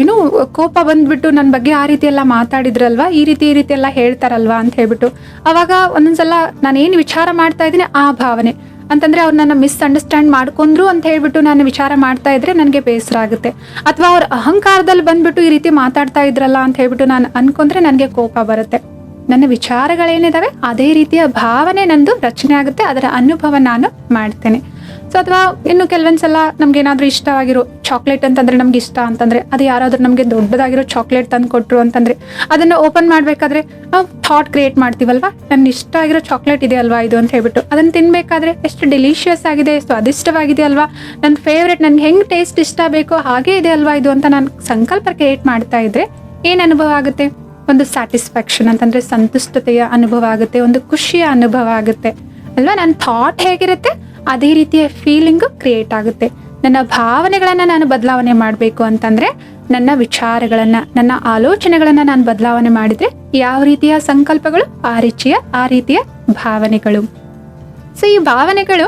ಏನು, ಕೋಪ ಬಂದ್ಬಿಟ್ಟು ನನ್ನ ಬಗ್ಗೆ ಆ ರೀತಿ ಎಲ್ಲ ಮಾತಾಡಿದ್ರಲ್ವಾ, ಈ ರೀತಿ ಈ ರೀತಿ ಎಲ್ಲ ಹೇಳ್ತಾರಲ್ವಾ ಅಂತ ಹೇಳ್ಬಿಟ್ಟು, ಅವಾಗ ಒಂದೊಂದ್ಸಲ ನಾನು ಏನು ವಿಚಾರ ಮಾಡ್ತಾ ಇದ್ದೀನಿ, ಆ ಭಾವನೆ. ಅಂತಂದ್ರೆ ಅವ್ರು ನನ್ನ ಮಿಸ್ ಅಂಡರ್ಸ್ಟ್ಯಾಂಡ್ ಮಾಡ್ಕೊಂಡ್ರು ಅಂತ ಹೇಳ್ಬಿಟ್ಟು ನಾನು ವಿಚಾರ ಮಾಡ್ತಾ ಇದ್ರೆ ನನಗೆ ಬೇಸರ ಆಗುತ್ತೆ. ಅಥವಾ ಅವ್ರ ಅಹಂಕಾರದಲ್ಲಿ ಬಂದ್ಬಿಟ್ಟು ಈ ರೀತಿ ಮಾತಾಡ್ತಾ ಇದ್ರಲ್ಲ ಅಂತ ಹೇಳ್ಬಿಟ್ಟು ನಾನು ಅನ್ಕೊಂಡ್ರೆ ನನಗೆ ಕೋಪ ಬರುತ್ತೆ. ನನ್ನ ವಿಚಾರಗಳೇನಿದಾವೆ, ಅದೇ ರೀತಿಯ ಭಾವನೆ ನಂದು ರಚನೆ ಆಗುತ್ತೆ, ಅದರ ಅನುಭವ ನಾನು ಮಾಡ್ತೇನೆ. ಸೊ ಅಥವಾ ಇನ್ನು ಕೆಲವೊಂದ್ಸಲ ನಮ್ಗೆ ಏನಾದ್ರೂ ಇಷ್ಟವಾಗಿರೋ ಚಾಕ್ಲೇಟ್ ಅಂತಂದ್ರೆ ನಮ್ಗೆ ಇಷ್ಟ ಅಂತಂದ್ರೆ, ಅದು ಯಾರಾದ್ರೂ ನಮ್ಗೆ ದೊಡ್ಡದಾಗಿರೋ ಚಾಕ್ಲೇಟ್ ತಂದು ಕೊಟ್ರು ಅಂತಂದ್ರೆ, ಅದನ್ನ ಓಪನ್ ಮಾಡ್ಬೇಕಾದ್ರೆ ನಾವು ಥಾಟ್ ಕ್ರಿಯೇಟ್ ಮಾಡ್ತೀವಲ್ವಾ? ನನ್ನ ಇಷ್ಟ ಆಗಿರೋ ಚಾಕ್ಲೇಟ್ ಇದೆ ಅಲ್ವಾ ಇದು ಅಂತ ಹೇಳ್ಬಿಟ್ಟು ಅದನ್ನ ತಿನ್ಬೇಕಾದ್ರೆ ಎಷ್ಟು ಡೆಲಿಷಿಯಸ್ ಆಗಿದೆ ಸ್ವಾದಿಷ್ಟವಾಗಿದೆ ಅಲ್ವಾ? ನನ್ನ ಫೇವ್ರೆಟ್ ನನ್ಗೆ ಹೆಂಗ್ ಟೇಸ್ಟ್ ಇಷ್ಟ ಬೇಕೋ ಹಾಗೆ ಇದೆ ಅಲ್ವಾ ಇದು ಅಂತ ನಾನು ಸಂಕಲ್ಪ ಕ್ರಿಯೇಟ್ ಮಾಡ್ತಾ ಇದ್ರೆ ಏನ್ ಅನುಭವ ಆಗುತ್ತೆ? ಒಂದು ಸ್ಯಾಟಿಸ್ಫ್ಯಾಕ್ಷನ್ ಅಂತಂದ್ರೆ ಸಂತುಷ್ಟತೆಯ ಅನುಭವ ಆಗುತ್ತೆ, ಒಂದು ಖುಷಿಯ ಅನುಭವ ಆಗುತ್ತೆ. ಅಲ್ವಾ? ನನ್ನ ಥಾಟ್ ಹೇಗಿರುತ್ತೆ? ಅದೇ ರೀತಿಯ ಫೀಲಿಂಗ್ ಕ್ರಿಯೇಟ್ ಆಗುತ್ತೆ. ನನ್ನ ಭಾವನೆಗಳನ್ನ ನಾನು ಬದಲಾವಣೆ ಮಾಡಬೇಕು ಅಂತಂದ್ರೆ ನನ್ನ ವಿಚಾರಗಳನ್ನ, ನನ್ನ ಆಲೋಚನೆಗಳನ್ನ ನಾನು ಬದಲಾವಣೆ ಮಾಡಿದ್ರೆ ಯಾವ ರೀತಿಯ ಸಂಕಲ್ಪಗಳು, ಆ ರೀತಿಯ ಆ ರೀತಿಯ ಭಾವನೆಗಳು. ಸೊ ಈ ಭಾವನೆಗಳು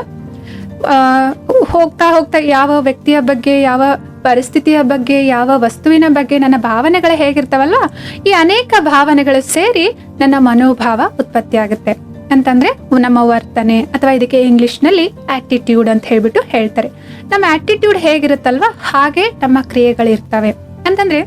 ಹೋಗ್ತಾ ಹೋಗ್ತಾ ಯಾವ ವ್ಯಕ್ತಿಯ ಬಗ್ಗೆ, ಯಾವ ಪರಿಸ್ಥಿತಿಯ ಬಗ್ಗೆ, ಯಾವ ವಸ್ತುವಿನ ಬಗ್ಗೆ ನನ್ನ ಭಾವನೆಗಳು ಹೇಗಿರ್ತಾವಲ್ವ ಈ ಅನೇಕ ಭಾವನೆಗಳು ಸೇರಿ ನನ್ನ ಮನೋಭಾವ ಉತ್ಪತ್ತಿ ಆಗುತ್ತೆ ಅಂತಂದ್ರೆ ನಮ್ಮ ವರ್ತನೆ ಅಥವಾ ಇದಕ್ಕೆ ಇಂಗ್ಲಿಷ್ನಲ್ಲಿ ಆಟಿಟ್ಯೂಡ್ ಅಂತ ಹೇಳ್ಬಿಟ್ಟು ಹೇಳ್ತಾರೆ. ನಮ್ಮ ಆಟಿಟ್ಯೂಡ್ ಹೇಗಿರುತ್ತಲ್ವಾ? ಹಾಗೆ ನಮ್ಮ ಕ್ರಿಯೆಗಳಿರ್ತವೆ. ಅಂತಂದ್ರೆ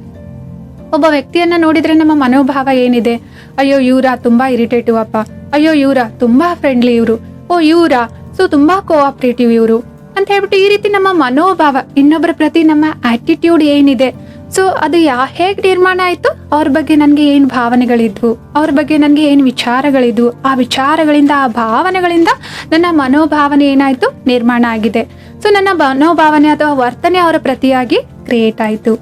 ಒಬ್ಬ ವ್ಯಕ್ತಿಯನ್ನ ನೋಡಿದ್ರೆ ನಮ್ಮ ಮನೋಭಾವ ಏನಿದೆ? ಅಯ್ಯೋ, ಇವ್ರ ತುಂಬಾ ಇರಿಟೇಟಿವ್ ಅಪ್ಪ. ಅಯ್ಯೋ, ಇವ್ರ ತುಂಬಾ ಫ್ರೆಂಡ್ಲಿ ಇವರು. ಓ, ಇವ್ರ, ಸೊ ತುಂಬಾ ಕೋಆಪರೇಟಿವ್ ಇವರು. ಅಂತ ಹೇಳ್ಬಿಟ್ಟು ಈ ರೀತಿ ನಮ್ಮ ಮನೋಭಾವ ಇನ್ನೊಬ್ಬರ ಪ್ರತಿ ನಮ್ಮ ಆಟಿಟ್ಯೂಡ್ ಏನಿದೆ? ಸೊ ಅದು ಯಾ, ಹೇಗೆ ನಿರ್ಮಾಣ ಆಯ್ತು? ಅವ್ರ ಬಗ್ಗೆ ನನಗೆ ಏನು ಭಾವನೆಗಳಿದ್ವು? ಅವ್ರ ಬಗ್ಗೆ ನನಗೆ ಏನು ವಿಚಾರಗಳಿದ್ವು? ಆ ವಿಚಾರಗಳಿಂದ, ಆ ಭಾವನೆಗಳಿಂದ ನನ್ನ ಮನೋಭಾವನೆ ಏನಾಯ್ತು? ನಿರ್ಮಾಣ ಆಗಿದೆ. ಸೊ ನನ್ನ ಮನೋಭಾವನೆ ಅಥವಾ ವರ್ತನೆ ಅವರ ಪ್ರತಿಯಾಗಿ ಕ್ರಿಯೇಟ್ ಆಯ್ತು.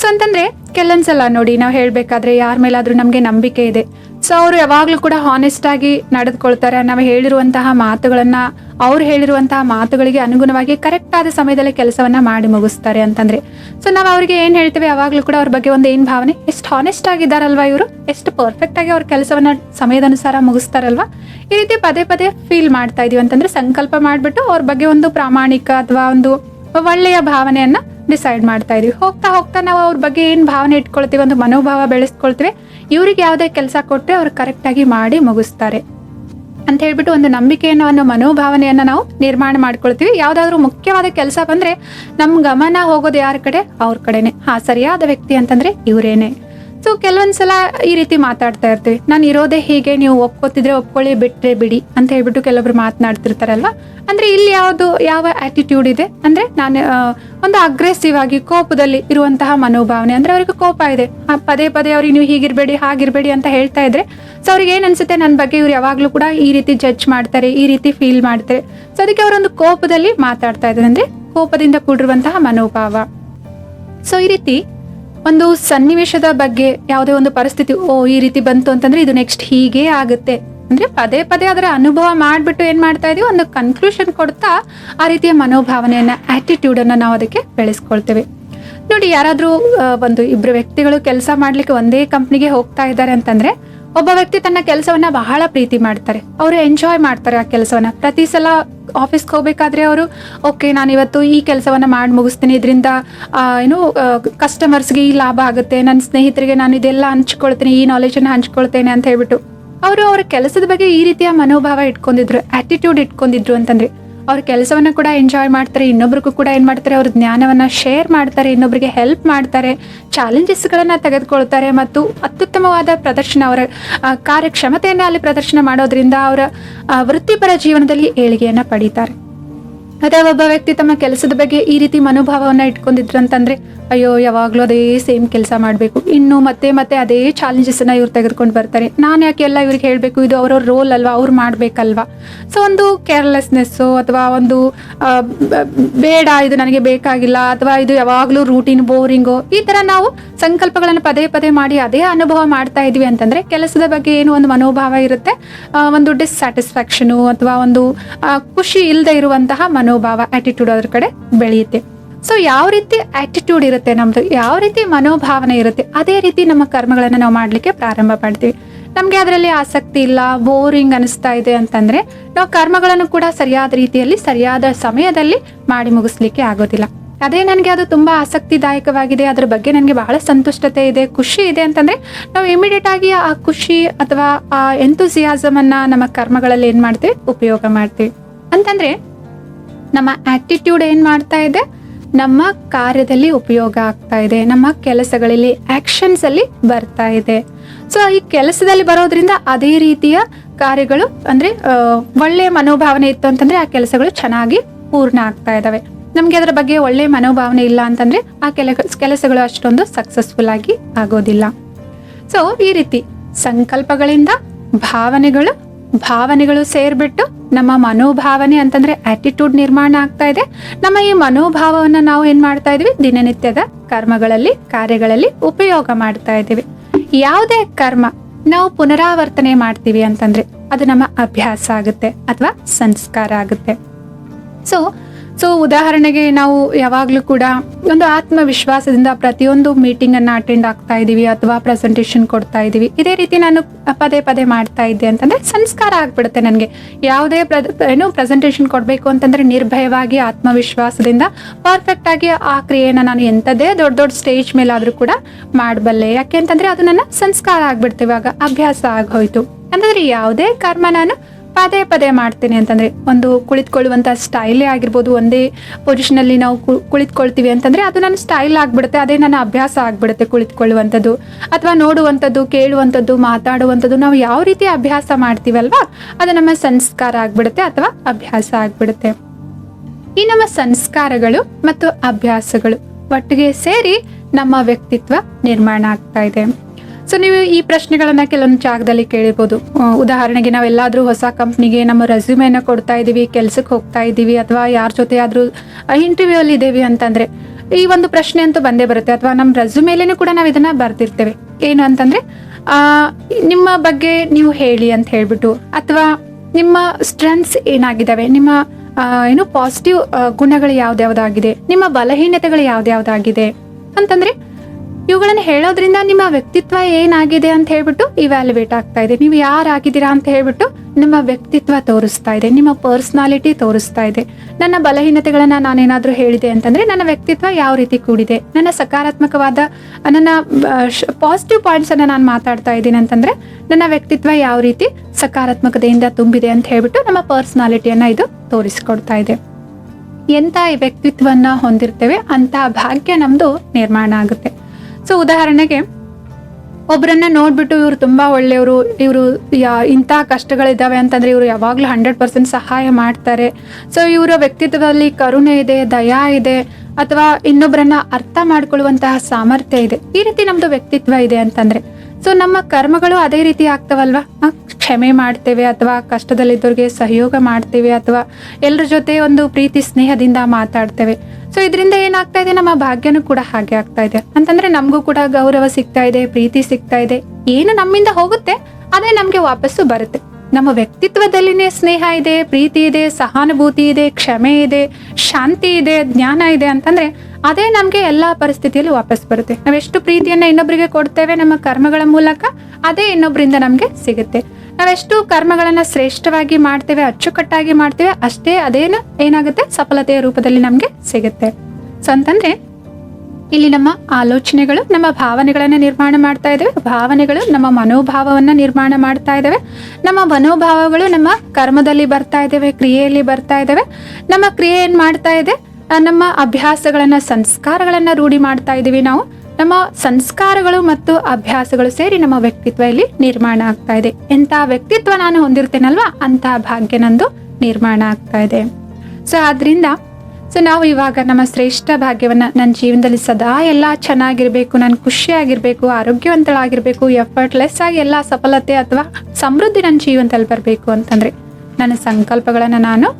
ಸೊ ಅಂತಂದ್ರೆ, ಕೆಲವೊಂದ್ಸಲ ನೋಡಿ, ನಾವು ಹೇಳ್ಬೇಕಾದ್ರೆ, ಯಾರ ಮೇಲಾದ್ರೂ ನಮ್ಗೆ ನಂಬಿಕೆ ಇದೆ. ಸೊ ಅವರು ಯಾವಾಗಲೂ ಕೂಡ ಹಾನೆಸ್ಟ್ ಆಗಿ ನಡೆದುಕೊಳ್ತಾರೆ. ನಾವು ಹೇಳಿರುವಂತಹ ಮಾತುಗಳನ್ನ, ಅವ್ರು ಹೇಳಿರುವಂತಹ ಮಾತುಗಳಿಗೆ ಅನುಗುಣವಾಗಿ ಕರೆಕ್ಟ್ ಆದ ಸಮಯದಲ್ಲಿ ಕೆಲಸವನ್ನ ಮಾಡಿ ಮುಗಿಸ್ತಾರೆ ಅಂತಂದ್ರೆ. ಸೊ ನಾವು ಅವ್ರಿಗೆ ಏನ್ ಹೇಳ್ತೇವೆ? ಯಾವಾಗಲೂ ಕೂಡ ಅವ್ರ ಬಗ್ಗೆ ಒಂದು ಏನ್ ಭಾವನೆ? ಎಷ್ಟು ಹಾನೆಸ್ಟ್ ಆಗಿದ್ದಾರಲ್ವಾ ಇವರು? ಎಷ್ಟು ಪರ್ಫೆಕ್ಟ್ ಆಗಿ ಅವ್ರ ಕೆಲಸವನ್ನ ಸಮಯದನುಸಾರ ಮುಗಿಸ್ತಾರಲ್ವಾ? ಈ ರೀತಿ ಪದೇ ಪದೇ ಫೀಲ್ ಮಾಡ್ತಾ ಇದೀವಿ ಅಂತಂದ್ರೆ ಸಂಕಲ್ಪ ಮಾಡ್ಬಿಟ್ಟು ಅವ್ರ ಬಗ್ಗೆ ಒಂದು ಪ್ರಾಮಾಣಿಕ ಅಥವಾ ಒಂದು ಒಳ್ಳೆಯ ಭಾವನೆಯನ್ನ ಡಿಸೈಡ್ ಮಾಡ್ತಾ ಇದೀವಿ. ಹೋಗ್ತಾ ಹೋಗ್ತಾ ನಾವು ಅವ್ರ ಬಗ್ಗೆ ಏನ್ ಭಾವನೆ ಇಟ್ಕೊಳ್ತೀವಿ, ಒಂದು ಮನೋಭಾವ ಬೆಳೆಸ್ಕೊಳ್ತೀವಿ, ಇವ್ರಿಗೆ ಯಾವುದೇ ಕೆಲಸ ಕೊಟ್ಟರೆ ಅವ್ರು ಕರೆಕ್ಟಾಗಿ ಮಾಡಿ ಮುಗಿಸ್ತಾರೆ. ಅಂತ ಹೇಳ್ಬಿಟ್ಟು ಒಂದು ನಂಬಿಕೆಯನ್ನು, ಒಂದು ಮನೋಭಾವನೆಯನ್ನ ನಾವು ನಿರ್ಮಾಣ ಮಾಡ್ಕೊಳ್ತೀವಿ. ಯಾವುದಾದ್ರೂ ಮುಖ್ಯವಾದ ಕೆಲಸ ಬಂದ್ರೆ ನಮ್ಮ ಗಮನ ಹೋಗೋದು ಯಾರ ಕಡೆ? ಅವ್ರ ಕಡೆನೆ. ಹಾ, ಸರಿಯಾದ ವ್ಯಕ್ತಿ ಅಂತಂದ್ರೆ ಇವರೇನೆ. ಸೊ ಕೆಲವೊಂದ್ಸಲ ಈ ರೀತಿ ಮಾತಾಡ್ತಾ ಇರ್ತೀವಿ. ನಾನು ಇರೋದೇ ಹೀಗೆ, ನೀವು ಒಪ್ಕೋತಿದ್ರೆ ಒಪ್ಕೊಳ್ಳಿ, ಬಿಟ್ರೆ ಬಿಡಿ ಅಂತ ಹೇಳ್ಬಿಟ್ಟು ಕೆಲವೊಬ್ರು ಮಾತನಾಡ್ತಿರ್ತಾರಲ್ವ? ಅಂದ್ರೆ ಇಲ್ಲಿ ಯಾವುದು, ಯಾವ ಆಟಿಟ್ಯೂಡ್ ಇದೆ? ಅಂದ್ರೆ ನಾನು ಒಂದು ಅಗ್ರೆಸಿವ್ ಆಗಿ ಕೋಪದಲ್ಲಿ ಇರುವಂತಹ ಮನೋಭಾವನೆ, ಅಂದ್ರೆ ಅವ್ರಿಗೆ ಕೋಪ ಇದೆ. ಪದೇ ಪದೇ ಅವ್ರಿಗೆ ನೀವು ಹೀಗಿರ್ಬೇಡಿ, ಹಾಗಿರ್ಬೇಡಿ ಅಂತ ಹೇಳ್ತಾ ಇದ್ರೆ, ಸೊ ಅವ್ರಿಗೆ ಏನ್ ಅನ್ಸುತ್ತೆ ನನ್ನ ಬಗ್ಗೆ, ಇವ್ರು ಯಾವಾಗ್ಲೂ ಕೂಡ ಈ ರೀತಿ ಜಡ್ಜ್ ಮಾಡ್ತಾರೆ, ಈ ರೀತಿ ಫೀಲ್ ಮಾಡ್ತಾರೆ. ಸೊ ಅದಕ್ಕೆ ಅವರೊಂದು ಕೋಪದಲ್ಲಿ ಮಾತಾಡ್ತಾ ಇದ್ದಾರೆ. ಅಂದ್ರೆ ಕೋಪದಿಂದ ಕೂಡಿರುವಂತಹ ಮನೋಭಾವ. ಸೊ ಈ ರೀತಿ ಒಂದು ಸನ್ನಿವೇಶದ ಬಗ್ಗೆ ಯಾವುದೇ ಒಂದು ಪರಿಸ್ಥಿತಿ, ಓ, ಈ ರೀತಿ ಬಂತು ಅಂತಂದ್ರೆ ಇದು ನೆಕ್ಸ್ಟ್ ಹೀಗೆ ಆಗುತ್ತೆ. ಅಂದ್ರೆ ಪದೇ ಪದೇ ಅದರ ಅನುಭವ ಮಾಡಿಬಿಟ್ಟು ಏನ್ ಮಾಡ್ತಾ ಇದೀವಿ, ಒಂದು ಕನ್ಕ್ಲೂಷನ್ ಕೊಡ್ತಾ ಆ ರೀತಿಯ ಮನೋಭಾವನೆಯನ್ನ ಆಟಿಟ್ಯೂಡ್ ಅನ್ನ ನಾವು ಅದಕ್ಕೆ ಬೆಳೆಸ್ಕೊಳ್ತೇವೆ. ನೋಡಿ, ಯಾರಾದರೂ ಒಂದು ಇಬ್ರು ವ್ಯಕ್ತಿಗಳು ಕೆಲಸ ಮಾಡ್ಲಿಕ್ಕೆ ಒಂದೇ ಕಂಪ್ನಿಗೆ ಹೋಗ್ತಾ ಇದ್ದಾರೆ ಅಂತಂದ್ರೆ ಒಬ್ಬ ವ್ಯಕ್ತಿ ತನ್ನ ಕೆಲಸವನ್ನ ಬಹಳ ಪ್ರೀತಿ ಮಾಡ್ತಾರೆ. ಅವರು ಎಂಜಾಯ್ ಮಾಡ್ತಾರೆ ಆ ಕೆಲಸವನ್ನ. ಪ್ರತಿ ಸಲ ಆಫೀಸ್ಗೆ ಹೋಗ್ಬೇಕಾದ್ರೆ ಅವರು ಓಕೆ ನಾನು ಇವತ್ತು ಈ ಕೆಲಸವನ್ನ ಮಾಡಿ ಮುಗಿಸ್ತೀನಿ. ಇದರಿಂದ ಏನು ಕಸ್ಟಮರ್ಸ್ಗೆ ಈ ಲಾಭ ಆಗುತ್ತೆ. ನನ್ನ ಸ್ನೇಹಿತರಿಗೆ ನಾನು ಇದೆಲ್ಲ ಹಂಚ್ಕೊಳ್ತೀನಿ. ಈ ನಾಲೆಜನ್ನು ಹಂಚ್ಕೊಳ್ತೇನೆ ಅಂತ ಹೇಳ್ಬಿಟ್ಟು. ಅವರು ಅವರ ಕೆಲಸದ ಬಗ್ಗೆ ಈ ರೀತಿಯ ಮನೋಭಾವ ಇಟ್ಕೊಂಡಿದ್ರು ಆಟಿಟ್ಯೂಡ್ ಇಟ್ಕೊಂಡಿದ್ರು ಅಂತಂದ್ರೆ. ಅವ್ರ ಕೆಲಸವನ್ನು ಕೂಡ ಎಂಜಾಯ್ ಮಾಡ್ತಾರೆ, ಇನ್ನೊಬ್ರಿಗೂ ಕೂಡ ಏನು ಮಾಡ್ತಾರೆ, ಅವ್ರ ಜ್ಞಾನವನ್ನ ಶೇರ್ ಮಾಡ್ತಾರೆ, ಇನ್ನೊಬ್ರಿಗೆ ಹೆಲ್ಪ್ ಮಾಡ್ತಾರೆ ಚಾಲೆಂಜಸ್ಗಳನ್ನು ತೆಗೆದುಕೊಳ್ತಾರೆ ಮತ್ತು ಅತ್ಯುತ್ತಮವಾದ ಪ್ರದರ್ಶನ ಅವರ ಕಾರ್ಯಕ್ಷಮತೆಯನ್ನು ಅಲ್ಲಿ ಪ್ರದರ್ಶನ ಮಾಡೋದ್ರಿಂದ ಅವರ ವೃತ್ತಿಪರ ಜೀವನದಲ್ಲಿ ಏಳಿಗೆಯನ್ನ ಪಡೀತಾರೆ. ಅದೇ ಒಬ್ಬ ವ್ಯಕ್ತಿ ತಮ್ಮ ಕೆಲಸದ ಬಗ್ಗೆ ಈ ರೀತಿ ಮನೋಭಾವವನ್ನ ಇಟ್ಕೊಂಡಿದ್ರು ಅಂತಂದ್ರೆ ಅಯ್ಯೋ, ಯಾವಾಗ್ಲೂ ಅದೇ ಸೇಮ್ ಕೆಲಸ ಮಾಡಬೇಕು. ಇನ್ನು ಮತ್ತೆ ಮತ್ತೆ ಅದೇ ಚಾಲೆಂಜಸ್ ಅನ್ನ ಇವ್ರು ತೆಗೆದುಕೊಂಡು ಬರ್ತಾರೆ. ನಾನು ಯಾಕೆ ಎಲ್ಲ ಇವ್ರಿಗೆ ಹೇಳಬೇಕು? ಇದು ಅವ್ರವ್ರ ರೋಲ್ ಅಲ್ವಾ? ಅವ್ರು ಮಾಡ್ಬೇಕಲ್ವಾ? ಸೊ ಒಂದು ಕೇರ್ಲೆಸ್ನೆಸ್ ಅಥವಾ ಒಂದು ಬೇಡ, ಇದು ನನಗೆ ಬೇಕಾಗಿಲ್ಲ, ಅಥವಾ ಇದು ಯಾವಾಗಲೂ ರೂಟೀನ್ ಬೋರಿಂಗು ಈ ತರ ನಾವು ಸಂಕಲ್ಪಗಳನ್ನು ಪದೇ ಪದೇ ಮಾಡಿ ಅದೇ ಅನುಭವ ಮಾಡ್ತಾ ಇದೀವಿ ಅಂತಂದ್ರೆ, ಕೆಲಸದ ಬಗ್ಗೆ ಏನು ಒಂದು ಮನೋಭಾವ ಇರುತ್ತೆ ಒಂದು ಡಿಸ್ಸ್ಯಾಟಿಸ್ಫ್ಯಾಕ್ಷನು ಅಥವಾ ಒಂದು ಖುಷಿ ಇಲ್ಲದೆ ಇರುವಂತಹ ಮನೋಭಾವ ಆಟಿಟ್ಯೂಡ್ ಅದ್ರ ಕಡೆ ಬೆಳೆಯುತ್ತೆ. ಸೊ ಯಾವ ರೀತಿ ಆಟಿಟ್ಯೂಡ್ ಇರುತ್ತೆ ನಮ್ದು? ಯಾವ ರೀತಿ ಮನೋಭಾವನೆ ಇರುತ್ತೆ? ಅದೇ ರೀತಿ ನಮ್ಮ ಕರ್ಮಗಳನ್ನು ನಾವು ಮಾಡ್ಲಿಕ್ಕೆ ಪ್ರಾರಂಭ ಮಾಡ್ತೀವಿ. ನಮಗೆ ಅದರಲ್ಲಿ ಆಸಕ್ತಿ ಇಲ್ಲ, ಬೋರಿಂಗ್ ಅನಿಸ್ತಾ ಇದೆ ಅಂತಂದ್ರೆ, ನಾವು ಕರ್ಮಗಳನ್ನು ಕೂಡ ಸರಿಯಾದ ರೀತಿಯಲ್ಲಿ, ಸರಿಯಾದ ಸಮಯದಲ್ಲಿ ಮಾಡಿ ಮುಗಿಸ್ಲಿಕ್ಕೆ ಆಗೋದಿಲ್ಲ. ಅದೇ ನನಗೆ ಅದು ತುಂಬಾ ಆಸಕ್ತಿದಾಯಕವಾಗಿದೆ, ಅದ್ರ ಬಗ್ಗೆ ನನಗೆ ಬಹಳ ಸಂತುಷ್ಟತೆ ಇದೆ, ಖುಷಿ ಇದೆ ಅಂತಂದ್ರೆ, ನಾವು ಇಮಿಡಿಯೇಟ್ ಆಗಿ ಆ ಖುಷಿ ಅಥವಾ ಆ ಎಂತುಸಿಯಾಸಮ್ ಅನ್ನ ನಮ್ಮ ಕರ್ಮಗಳಲ್ಲಿ ಏನ್ ಮಾಡ್ತೀವಿ? ಉಪಯೋಗ ಮಾಡ್ತೀವಿ. ಅಂತಂದ್ರೆ ನಮ್ಮ ಆಟಿಟ್ಯೂಡ್ ಏನು ಮಾಡ್ತಾ ಇದೆ? ನಮ್ಮ ಕಾರ್ಯದಲ್ಲಿ ಉಪಯೋಗ ಆಗ್ತಾ ಇದೆ. ನಮ್ಮ ಕೆಲಸಗಳಲ್ಲಿ ಆಕ್ಷನ್ಸ್ ಅಲ್ಲಿ ಬರ್ತಾ ಇದೆ. ಸೊ ಈ ಕೆಲಸದಲ್ಲಿ ಬರೋದ್ರಿಂದ ಅದೇ ರೀತಿಯ ಕಾರ್ಯಗಳು ಅಂದ್ರೆ ಒಳ್ಳೆಯ ಮನೋಭಾವನೆ ಇತ್ತು ಅಂತಂದ್ರೆ ಆ ಕೆಲಸಗಳು ಚೆನ್ನಾಗಿ ಪೂರ್ಣ ಆಗ್ತಾ ಇದ್ದಾವೆ ನಮಗೆ ಅದರ ಬಗ್ಗೆ ಒಳ್ಳೆ ಮನೋಭಾವನೆ ಇಲ್ಲ ಅಂತಂದ್ರೆ ಆ ಕೆಲ, ಕೆಲಸಗಳು ಅಷ್ಟೊಂದು ಸಕ್ಸಸ್ಫುಲ್ ಆಗಿ ಆಗೋದಿಲ್ಲ. ಸೊ ಈ ರೀತಿ ಸಂಕಲ್ಪಗಳಿಂದ ಭಾವನೆಗಳು ಭಾವನೆಗಳು ಸೇರ್ಬಿಟ್ಟು ನಮ್ಮ ಮನೋಭಾವನೆ ಅಂತಂದ್ರೆ ಆಟಿಟ್ಯೂಡ್ ನಿರ್ಮಾಣ ಆಗ್ತಾ ಇದೆ. ನಮ್ಮ ಈ ಮನೋಭಾವವನ್ನ ನಾವು ಏನ್ ಮಾಡ್ತಾ ಇದೀವಿ? ದಿನನಿತ್ಯದ ಕರ್ಮಗಳಲ್ಲಿ, ಕಾರ್ಯಗಳಲ್ಲಿ ಉಪಯೋಗ ಮಾಡ್ತಾ ಇದ್ದೀವಿ ಯಾವುದೇ ಕರ್ಮ ನಾವು ಪುನರಾವರ್ತನೆ ಮಾಡ್ತೀವಿ ಅಂತಂದ್ರೆ ಅದು ನಮ್ಮ ಅಭ್ಯಾಸ ಆಗುತ್ತೆ ಅಥವಾ ಸಂಸ್ಕಾರ ಆಗುತ್ತೆ. ಸೊ ಸೊ ಉದಾಹರಣೆಗೆ ನಾವು ಯಾವಾಗಲೂ ಕೂಡ ಒಂದು ಆತ್ಮವಿಶ್ವಾಸದಿಂದ ಪ್ರತಿಯೊಂದು ಮೀಟಿಂಗ್ ಅನ್ನ ಅಟೆಂಡ್ ಆಗ್ತಾ ಇದೀವಿ ಅಥವಾ ಪ್ರೆಸೆಂಟೇಷನ್ ಕೊಡ್ತಾ ಇದೀವಿ. ಇದೇ ರೀತಿ ನಾನು ಪದೇ ಪದೇ ಮಾಡ್ತಾ ಇದ್ದೆ ಅಂತಂದ್ರೆ ಸಂಸ್ಕಾರ ಆಗ್ಬಿಡುತ್ತೆ ನನಗೆ. ಯಾವುದೇ ಏನು ಪ್ರೆಸೆಂಟೇಷನ್ ಕೊಡಬೇಕು ಅಂತಂದ್ರೆ ನಿರ್ಭಯವಾಗಿ ಆತ್ಮವಿಶ್ವಾಸದಿಂದ ಪರ್ಫೆಕ್ಟ್ ಆಗಿ ಆ ಕ್ರಿಯೆನ ನಾನು ಎಂಥದೇ ದೊಡ್ಡ ದೊಡ್ಡ ಸ್ಟೇಜ್ ಮೇಲಾದರೂ ಕೂಡ ಮಾಡಬಲ್ಲೆ. ಯಾಕೆ ಅಂತಂದ್ರೆ ಅದು ನನ್ನ ಸಂಸ್ಕಾರ ಆಗ್ಬಿಡ್ತು ಇವಾಗ ಅಭ್ಯಾಸ ಆಗೋಯ್ತು. ಅಂತಂದ್ರೆ ಯಾವುದೇ ಕರ್ಮ ನಾನು ಪದೇ ಪದೇ ಮಾಡ್ತೀನಿ ಅಂತಂದ್ರೆ, ಒಂದು ಕುಳಿತುಕೊಳ್ಳುವಂತ ಸ್ಟೈಲೇ ಆಗಿರ್ಬೋದು, ಒಂದೇ ಪೊಸಿಷನ್ ಅಲ್ಲಿ ನಾವು ಕುಳಿತುಕೊಳ್ತೀವಿ ಅಂತಂದ್ರೆ, ಅದು ನನ್ನ ಸ್ಟೈಲ್ ಆಗ್ಬಿಡುತ್ತೆ, ಅದೇ ನನ್ನ ಅಭ್ಯಾಸ ಆಗ್ಬಿಡುತ್ತೆ ಕುಳಿತುಕೊಳ್ಳುವಂಥದ್ದು. ಅಥವಾ ನೋಡುವಂಥದ್ದು, ಕೇಳುವಂಥದ್ದು, ಮಾತಾಡುವಂಥದ್ದು, ನಾವು ಯಾವ ರೀತಿ ಅಭ್ಯಾಸ ಮಾಡ್ತೀವಲ್ವಾ, ಅದು ನಮ್ಮ ಸಂಸ್ಕಾರ ಆಗ್ಬಿಡುತ್ತೆ ಅಥವಾ ಅಭ್ಯಾಸ ಆಗ್ಬಿಡುತ್ತೆ. ಈ ನಮ್ಮ ಸಂಸ್ಕಾರಗಳು ಮತ್ತು ಅಭ್ಯಾಸಗಳು ಒಟ್ಟಿಗೆ ಸೇರಿ ನಮ್ಮ ವ್ಯಕ್ತಿತ್ವ ನಿರ್ಮಾಣ ಆಗ್ತಾ ಇದೆ. ಸೊ ನೀವು ಈ ಪ್ರಶ್ನೆಗಳನ್ನ ಕೆಲವೊಂದು ಜಾಗದಲ್ಲಿ ಕೇಳಿರ್ಬೋದು. ಉದಾಹರಣೆಗೆ ನಾವೆಲ್ಲಾದರೂ ಹೊಸ ಕಂಪ್ನಿಗೆ ನಮ್ಮ ರೆಸ್ಯೂಮೆನ ಕೊಡ್ತಾ ಇದೀವಿ ಕೆಲ್ಸಕ್ಕೆ ಹೋಗ್ತಾ ಇದೀವಿ, ಅಥವಾ ಯಾರ ಜೊತೆ ಆದ್ರೂ ಇಂಟರ್ವ್ಯೂ ಅಲ್ಲಿ ಇದೇವಿ ಅಂತಂದ್ರೆ, ಈ ಒಂದು ಪ್ರಶ್ನೆ ಅಂತೂ ಬಂದೇ ಬರುತ್ತೆ. ಅಥವಾ ನಮ್ಮ ರೆಸ್ಯೂಮೇಲೇನು ಕೂಡ ನಾವು ಇದನ್ನ ಬರ್ತಿರ್ತೇವೆ ಏನು ಅಂತಂದ್ರೆ ನಿಮ್ಮ ಬಗ್ಗೆ ನೀವು ಹೇಳಿ ಅಂತ ಹೇಳ್ಬಿಟ್ಟು, ಅಥವಾ ನಿಮ್ಮ ಸ್ಟ್ರೆಂತ್ಸ್ ಏನಾಗಿದ್ದಾವೆ ನಿಮ್ಮ ಏನು ಪಾಸಿಟಿವ್ ಗುಣಗಳು ಯಾವ್ದಾವ್ದಾಗಿದೆ ನಿಮ್ಮ ಬಲಹೀನತೆಗಳು ಯಾವ್ದಾವ್ದಾಗಿದೆ ಅಂತಂದ್ರೆ ಇವುಗಳನ್ನ ಹೇಳೋದ್ರಿಂದ ನಿಮ್ಮ ವ್ಯಕ್ತಿತ್ವ ಏನಾಗಿದೆ ಅಂತ ಹೇಳ್ಬಿಟ್ಟು ಇವ್ಯಾಲ್ಯುವೇಟ್ ಆಗ್ತಾ ಇದೆ. ನೀವು ಯಾರಾಗಿದ್ದೀರಾ ಅಂತ ಹೇಳ್ಬಿಟ್ಟು ನಿಮ್ಮ ವ್ಯಕ್ತಿತ್ವ ತೋರಿಸ್ತಾ ಇದೆ. ನಿಮ್ಮ ಪರ್ಸ್ನಾಲಿಟಿ ತೋರಿಸ್ತಾ ಇದೆ. ನನ್ನ ಬಲಹೀನತೆಗಳನ್ನ ನಾನೇನಾದ್ರೂ ಹೇಳಿದೆ ಅಂತಂದ್ರೆ ನನ್ನ ವ್ಯಕ್ತಿತ್ವ ಯಾವ ರೀತಿ ಕೂಡಿದೆ? ನನ್ನ ಸಕಾರಾತ್ಮಕವಾದ, ನನ್ನ ಪಾಸಿಟಿವ್ ಪಾಯಿಂಟ್ಸ್ ಅನ್ನ ನಾನು ಮಾತಾಡ್ತಾ ಇದ್ದೀನಿ ಅಂತಂದ್ರೆ ನನ್ನ ವ್ಯಕ್ತಿತ್ವ ಯಾವ ರೀತಿ ಸಕಾರಾತ್ಮಕತೆಯಿಂದ ತುಂಬಿದೆ ಅಂತ ಹೇಳ್ಬಿಟ್ಟು ನಮ್ಮ ಪರ್ಸನಾಲಿಟಿಯನ್ನ ಇದು ತೋರಿಸ್ಕೊಡ್ತಾ ಇದೆ. ಎಂಥ ವ್ಯಕ್ತಿತ್ವವನ್ನು ಹೊಂದಿರ್ತೇವೆ ಅಂತ ಭಾಗ್ಯ ನಮ್ದು ನಿರ್ಮಾಣ ಆಗುತ್ತೆ. ಸೊ ಉದಾಹರಣೆಗೆ ಒಬ್ಬರನ್ನ ನೋಡ್ಬಿಟ್ಟು ಇವರು ತುಂಬಾ ಒಳ್ಳೆಯವರು, ಇವರು ಯಾ, ಇಂಥ ಕಷ್ಟಗಳಿದ್ದಾವೆ ಅಂತಂದ್ರೆ ಇವರು ಯಾವಾಗಲೂ ಹಂಡ್ರೆಡ್ ಪರ್ಸೆಂಟ್ ಸಹಾಯ ಮಾಡ್ತಾರೆ. ಸೊ ಇವರ ವ್ಯಕ್ತಿತ್ವದಲ್ಲಿ ಕರುಣೆ ಇದೆ, ದಯಾ ಇದೆ, ಅಥವಾ ಇನ್ನೊಬ್ಬರನ್ನ ಅರ್ಥ ಮಾಡ್ಕೊಳ್ಳುವಂತಹ ಸಾಮರ್ಥ್ಯ ಇದೆ. ಈ ರೀತಿ ನಮ್ದು ವ್ಯಕ್ತಿತ್ವ ಇದೆ ಅಂತಂದ್ರೆ ಸೊ ನಮ್ಮ ಕರ್ಮಗಳು ಅದೇ ರೀತಿ ಆಗ್ತವಲ್ವಾ? ಕ್ಷಮೆ ಮಾಡ್ತೇವೆ ಅಥವಾ ಕಷ್ಟದಲ್ಲಿದ್ದವ್ರಿಗೆ ಸಹಯೋಗ ಮಾಡ್ತೇವೆ ಅಥವಾ ಎಲ್ಲರ ಜೊತೆ ಒಂದು ಪ್ರೀತಿ, ಸ್ನೇಹದಿಂದ ಮಾತಾಡ್ತೇವೆ. ಸೊ ಇದರಿಂದ ಏನಾಗ್ತಾ ಇದೆ? ನಮ್ಮ ಭಾಗ್ಯನೂ ಕೂಡ ಹಾಗೆ ಆಗ್ತಾ ಇದೆ. ಅಂತಂದ್ರೆ ನಮಗೂ ಕೂಡ ಗೌರವ ಸಿಗ್ತಾ ಇದೆ, ಪ್ರೀತಿ ಸಿಗ್ತಾ ಇದೆ. ಏನು ನಮ್ಮಿಂದ ಹೋಗುತ್ತೆ, ಅದೇ ನಮಗೆ ವಾಪಸ್ಸು ಬರುತ್ತೆ. ನಮ್ಮ ವ್ಯಕ್ತಿತ್ವದಲ್ಲಿನೇ ಸ್ನೇಹ ಇದೆ, ಪ್ರೀತಿ ಇದೆ, ಸಹಾನುಭೂತಿ ಇದೆ, ಕ್ಷಮೆ ಇದೆ, ಶಾಂತಿ ಇದೆ, ಜ್ಞಾನ ಇದೆ ಅಂತಂದ್ರೆ ಅದೇ ನಮಗೆ ಎಲ್ಲಾ ಪರಿಸ್ಥಿತಿಯಲ್ಲಿ ವಾಪಸ್ ಬರುತ್ತೆ. ನಾವೆಷ್ಟು ಪ್ರೀತಿಯನ್ನ ಇನ್ನೊಬ್ಬರಿಗೆ ಕೊಡ್ತೇವೆ ನಮ್ಮ ಕರ್ಮಗಳ ಮೂಲಕ, ಅದೇ ಇನ್ನೊಬ್ಬರಿಂದ ನಮಗೆ ಸಿಗುತ್ತೆ. ನಾವೆಷ್ಟು ಕರ್ಮಗಳನ್ನ ಶ್ರೇಷ್ಠವಾಗಿ ಮಾಡ್ತೇವೆ, ಅಚ್ಚುಕಟ್ಟಾಗಿ ಮಾಡ್ತೇವೆ, ಅಷ್ಟೇ ಅದೇನು ಏನಾಗುತ್ತೆ? ಸಫಲತೆಯ ರೂಪದಲ್ಲಿ ನಮಗೆ ಸಿಗುತ್ತೆ. ಸೊ ಅಂತಂದ್ರೆ ಇಲ್ಲಿ ನಮ್ಮ ಆಲೋಚನೆಗಳು, ನಮ್ಮ ಭಾವನೆಗಳನ್ನು ನಿರ್ಮಾಣ ಮಾಡ್ತಾ ಇದ್ದಾವೆ ಭಾವನೆಗಳು ನಮ್ಮ ಮನೋಭಾವವನ್ನು ನಿರ್ಮಾಣ ಮಾಡ್ತಾ ಇದ್ದಾವೆ ನಮ್ಮ ಮನೋಭಾವಗಳು ನಮ್ಮ ಕರ್ಮದಲ್ಲಿ ಬರ್ತಾ ಇದ್ದಾವೆ ಕ್ರಿಯೆಯಲ್ಲಿ ಬರ್ತಾ ಇದ್ದಾವೆ ನಮ್ಮ ಕ್ರಿಯೆ ಏನು ಮಾಡ್ತಾ ಇದೆ? ನಮ್ಮ ಅಭ್ಯಾಸಗಳನ್ನ, ಸಂಸ್ಕಾರಗಳನ್ನ ರೂಢಿ ಮಾಡ್ತಾ ಇದ್ದೀವಿ ನಾವು. ನಮ್ಮ ಸಂಸ್ಕಾರಗಳು ಮತ್ತು ಅಭ್ಯಾಸಗಳು ಸೇರಿ ನಮ್ಮ ವ್ಯಕ್ತಿತ್ವ ಇಲ್ಲಿ ನಿರ್ಮಾಣ ಆಗ್ತಾ ಇದೆ. ಎಂತ ವ್ಯಕ್ತಿತ್ವ ನಾನು ಹೊಂದಿರ್ತೇನಲ್ವಾ ಅಂತಹ ಭಾಗ್ಯ ನಂದು ನಿರ್ಮಾಣ ಆಗ್ತಾ ಇದೆ. ಸೊ ಆದ್ರಿಂದ ಸೊ ನಾವು ಇವಾಗ ನಮ್ಮ ಶ್ರೇಷ್ಠ ಭಾಗ್ಯವನ್ನು ನನ್ನ ಜೀವನದಲ್ಲಿ ಸದಾ ಎಲ್ಲ ಚೆನ್ನಾಗಿರಬೇಕು, ನಾನು ಖುಷಿಯಾಗಿರಬೇಕು, ಆರೋಗ್ಯವಂತಳಾಗಿರಬೇಕು ಎಫರ್ಟ್ಲೆಸ್ ಆಗಿ ಎಲ್ಲ ಸಫಲತೆ ಅಥವಾ ಸಮೃದ್ಧಿ ನನ್ನ ಜೀವನದಲ್ಲಿ ಬರಬೇಕು ಅಂತಂದರೆ ನನ್ನ ಸಂಕಲ್ಪಗಳನ್ನು ನಾನು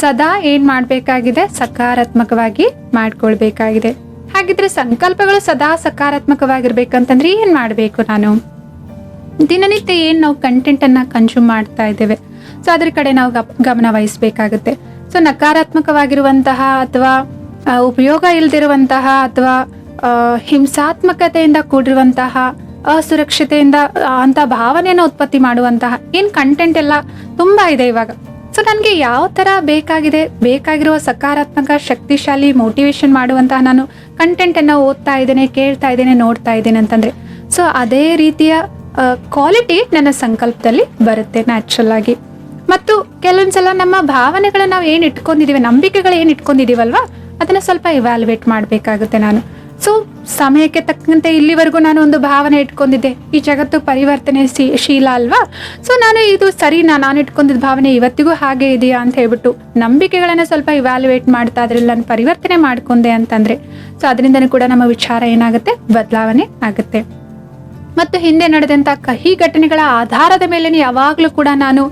ಸದಾ ಏನು ಮಾಡಬೇಕಾಗಿದೆ ಸಕಾರಾತ್ಮಕವಾಗಿ ಮಾಡ್ಕೊಳ್ಬೇಕಾಗಿದೆ. ಹಾಗಿದ್ರೆ ಸಂಕಲ್ಪಗಳು ಸದಾ ಸಕಾರಾತ್ಮಕವಾಗಿರ್ಬೇಕಂತಂದ್ರೆ ಏನು ಮಾಡಬೇಕು ನಾನು? ದಿನನಿತ್ಯ ಏನು ನಾವು ಕಂಟೆಂಟ್ ಅನ್ನ ಕನ್ಸ್ಯೂಮ್ ಮಾಡ್ತಾ ಇದ್ದೇವೆ, ಸೊ ಅದ್ರ ಕಡೆ ನಾವು ಗಮನ ವಹಿಸ್ಬೇಕಾಗುತ್ತೆ. ಸೊ ನಕಾರಾತ್ಮಕವಾಗಿರುವಂತಹ ಅಥವಾ ಉಪಯೋಗ ಇಲ್ದಿರುವಂತಹ ಅಥವಾ ಹಿಂಸಾತ್ಮಕತೆಯಿಂದ ಕೂಡಿರುವಂತಹ, ಅಸುರಕ್ಷತೆಯಿಂದ ಅಂತ ಭಾವನೆಯನ್ನು ಉತ್ಪತ್ತಿ ಮಾಡುವಂತಹ ಏನ್ ಕಂಟೆಂಟ್ ಎಲ್ಲ ತುಂಬಾ ಇದೆ ಇವಾಗ. ಸೊ ನನಗೆ ಯಾವ ತರ ಬೇಕಾಗಿದೆ, ಬೇಕಾಗಿರುವ ಸಕಾರಾತ್ಮಕ, ಶಕ್ತಿಶಾಲಿ ಮೋಟಿವೇಶನ್ ಮಾಡುವಂತಹ ನಾನು ಕಂಟೆಂಟ್ ಅನ್ನ ಓದ್ತಾ ಇದ್ದೇನೆ, ಕೇಳ್ತಾ ಇದ್ದೇನೆ, ನೋಡ್ತಾ ಇದ್ದೇನೆ ಅಂತಂದ್ರೆ. ಸೊ ಅದೇ ರೀತಿಯ ಕ್ವಾಲಿಟಿ ನನ್ನ ಸಂಕಲ್ಪದಲ್ಲಿ ಬರುತ್ತೆ ನ್ಯಾಚುರಲ್ ಆಗಿ. ಮತ್ತು ಕೆಲವೊಂದ್ಸಲ ನಮ್ಮ ಭಾವನೆಗಳನ್ನ ನಾವು ಏನು ಇಟ್ಕೊಂಡಿದ್ದೀವಿ ನಂಬಿಕೆಗಳು ಏನು ಇಟ್ಕೊಂಡಿದ್ದೀವಲ್ವಾ ಅದನ್ನ ಸ್ವಲ್ಪ ಇವ್ಯಾಲ್ಯುವೇಟ್ ಮಾಡಬೇಕಾಗುತ್ತೆ ನಾನು. ಸೊ ಸಮಯಕ್ಕೆ ತಕ್ಕಂತೆ ಇಲ್ಲಿವರೆಗೂ ನಾನು ಒಂದು ಭಾವನೆ ಇಟ್ಕೊಂಡಿದ್ದೆ. ಈ ಜಗತ್ತು ಪರಿವರ್ತನೆ ಶೀಲ ಅಲ್ವಾ? ಸೊ ನಾನು ಇದು ಸರಿನಾ? ನಾನು ಇಟ್ಕೊಂಡಿದ್ದ ಭಾವನೆ ಇವತ್ತಿಗೂ ಹಾಗೆ ಇದೆಯಾ ಅಂತ ಹೇಳ್ಬಿಟ್ಟು ನಂಬಿಕೆಗಳನ್ನ ಸ್ವಲ್ಪ ಇವ್ಯಾಲ್ಯುವೇಟ್ ಮಾಡ್ತಾ ಅದ್ರಲ್ಲಿ ನಾನು ಪರಿವರ್ತನೆ ಮಾಡ್ಕೊಂಡೆ ಅಂತಂದ್ರೆ. ಸೊ ಅದರಿಂದನೂ ಕೂಡ ನಮ್ಮ ವಿಚಾರ ಏನಾಗುತ್ತೆ? ಬದಲಾವಣೆ ಆಗುತ್ತೆ. ಮತ್ತು ಹಿಂದೆ ನಡೆದಂತ ಕಹಿ ಘಟನೆಗಳ ಆಧಾರದ ಮೇಲೆ ಯಾವಾಗಲೂ ಕೂಡ ನಾನು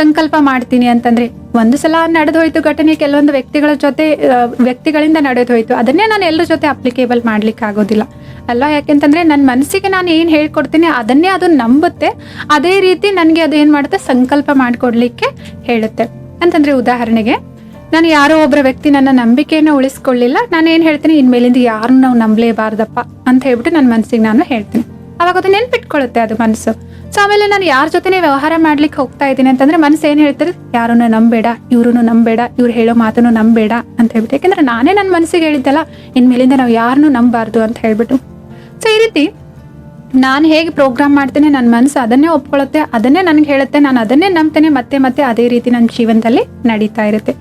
ಸಂಕಲ್ಪ ಮಾಡ್ತೀನಿ ಅಂತಂದ್ರೆ ಒಂದು ಸಲ ನಡೆದು ಹೋಯ್ತು ಘಟನೆ, ಕೆಲವೊಂದು ವ್ಯಕ್ತಿಗಳ ಜೊತೆ ವ್ಯಕ್ತಿಗಳಿಂದ ನಡೆದು ಹೋಯ್ತು ಅದನ್ನೇ ನಾನು ಎಲ್ಲರ ಜೊತೆ ಅಪ್ಲಿಕೇಬಲ್ ಮಾಡ್ಲಿಕ್ಕೆ ಆಗೋದಿಲ್ಲ ಅಲ್ವಾ ಯಾಕೆಂತಂದ್ರೆ ನನ್ನ ಮನಸ್ಸಿಗೆ ನಾನು ಏನು ಹೇಳ್ಕೊಡ್ತೀನಿ ಅದನ್ನೇ ಅದು ನಂಬುತ್ತೆ. ಅದೇ ರೀತಿ ನನಗೆ ಅದು ಏನು ಮಾಡುತ್ತೆ? ಸಂಕಲ್ಪ ಮಾಡಿಕೊಡ್ಲಿಕ್ಕೆ ಹೇಳುತ್ತೆ. ಅಂತಂದ್ರೆ ಉದಾಹರಣೆಗೆ, ನಾನು ಯಾರೋ ಒಬ್ಬರ ವ್ಯಕ್ತಿ ನನ್ನ ನಂಬಿಕೆಯನ್ನು ಉಳಿಸ್ಕೊಳ್ಳಿಲ್ಲ. ನಾನು ಏನು ಹೇಳ್ತೀನಿ? ಇನ್ಮೇಲಿಂದ ಯಾರನ್ನು ನಾವು ನಂಬಲೇಬಾರ್ದಪ್ಪ ಅಂತ ಹೇಳ್ಬಿಟ್ಟು ನನ್ನ ಮನಸ್ಸಿಗೆ ನಾನು ಹೇಳ್ತೀನಿ. ಅವಾಗ ಅದು ನೆನ್ಪಿಟ್ಕೊಳ್ಳುತ್ತೆ ಅದು ಮನಸ್ಸು. ಸೊ ಆಮೇಲೆ ನಾನು ಯಾರ ಜೊತೆನೇ ವ್ಯವಹಾರ ಮಾಡ್ಲಿಕ್ಕೆ ಹೋಗ್ತಾ ಇದ್ದೀನಿ ಅಂತಂದ್ರೆ ಮನಸ್ಸು ಏನು ಹೇಳ್ತಾರೆ? ಯಾರನ್ನು ನಂಬೇಡ, ಇವ್ರನ್ನು ನಂಬೇಡ, ಇವ್ರು ಹೇಳೋ ಮಾತನ್ನು ನಂಬೇಡ ಅಂತ ಹೇಳ್ಬಿಟ್ಟು. ಯಾಕಂದ್ರೆ ನಾನೇ ನನ್ನ ಮನಸ್ಸಿಗೆ ಹೇಳಿದ್ದಲ್ಲ ಇನ್ಮೇಲಿಂದ ನಾವು ಯಾರನ್ನೂ ನಂಬಾರ್ದು ಅಂತ ಹೇಳ್ಬಿಟ್ಟು. ಸೊ ಈ ರೀತಿ ನಾನು ಹೇಗೆ ಪ್ರೋಗ್ರಾಮ್ ಮಾಡ್ತೇನೆ ನನ್ನ ಮನಸ್ಸು ಅದನ್ನೇ ಒಪ್ಕೊಳ್ಳುತ್ತೆ, ಅದನ್ನೇ ನನಗೆ ಹೇಳುತ್ತೆ, ನಾನು ಅದನ್ನೇ ನಂಬ್ತೇನೆ, ಮತ್ತೆ ಮತ್ತೆ ಅದೇ ರೀತಿ ನನ್ನ ಜೀವನದಲ್ಲಿ ನಡೀತಾ ಇರುತ್ತೆ.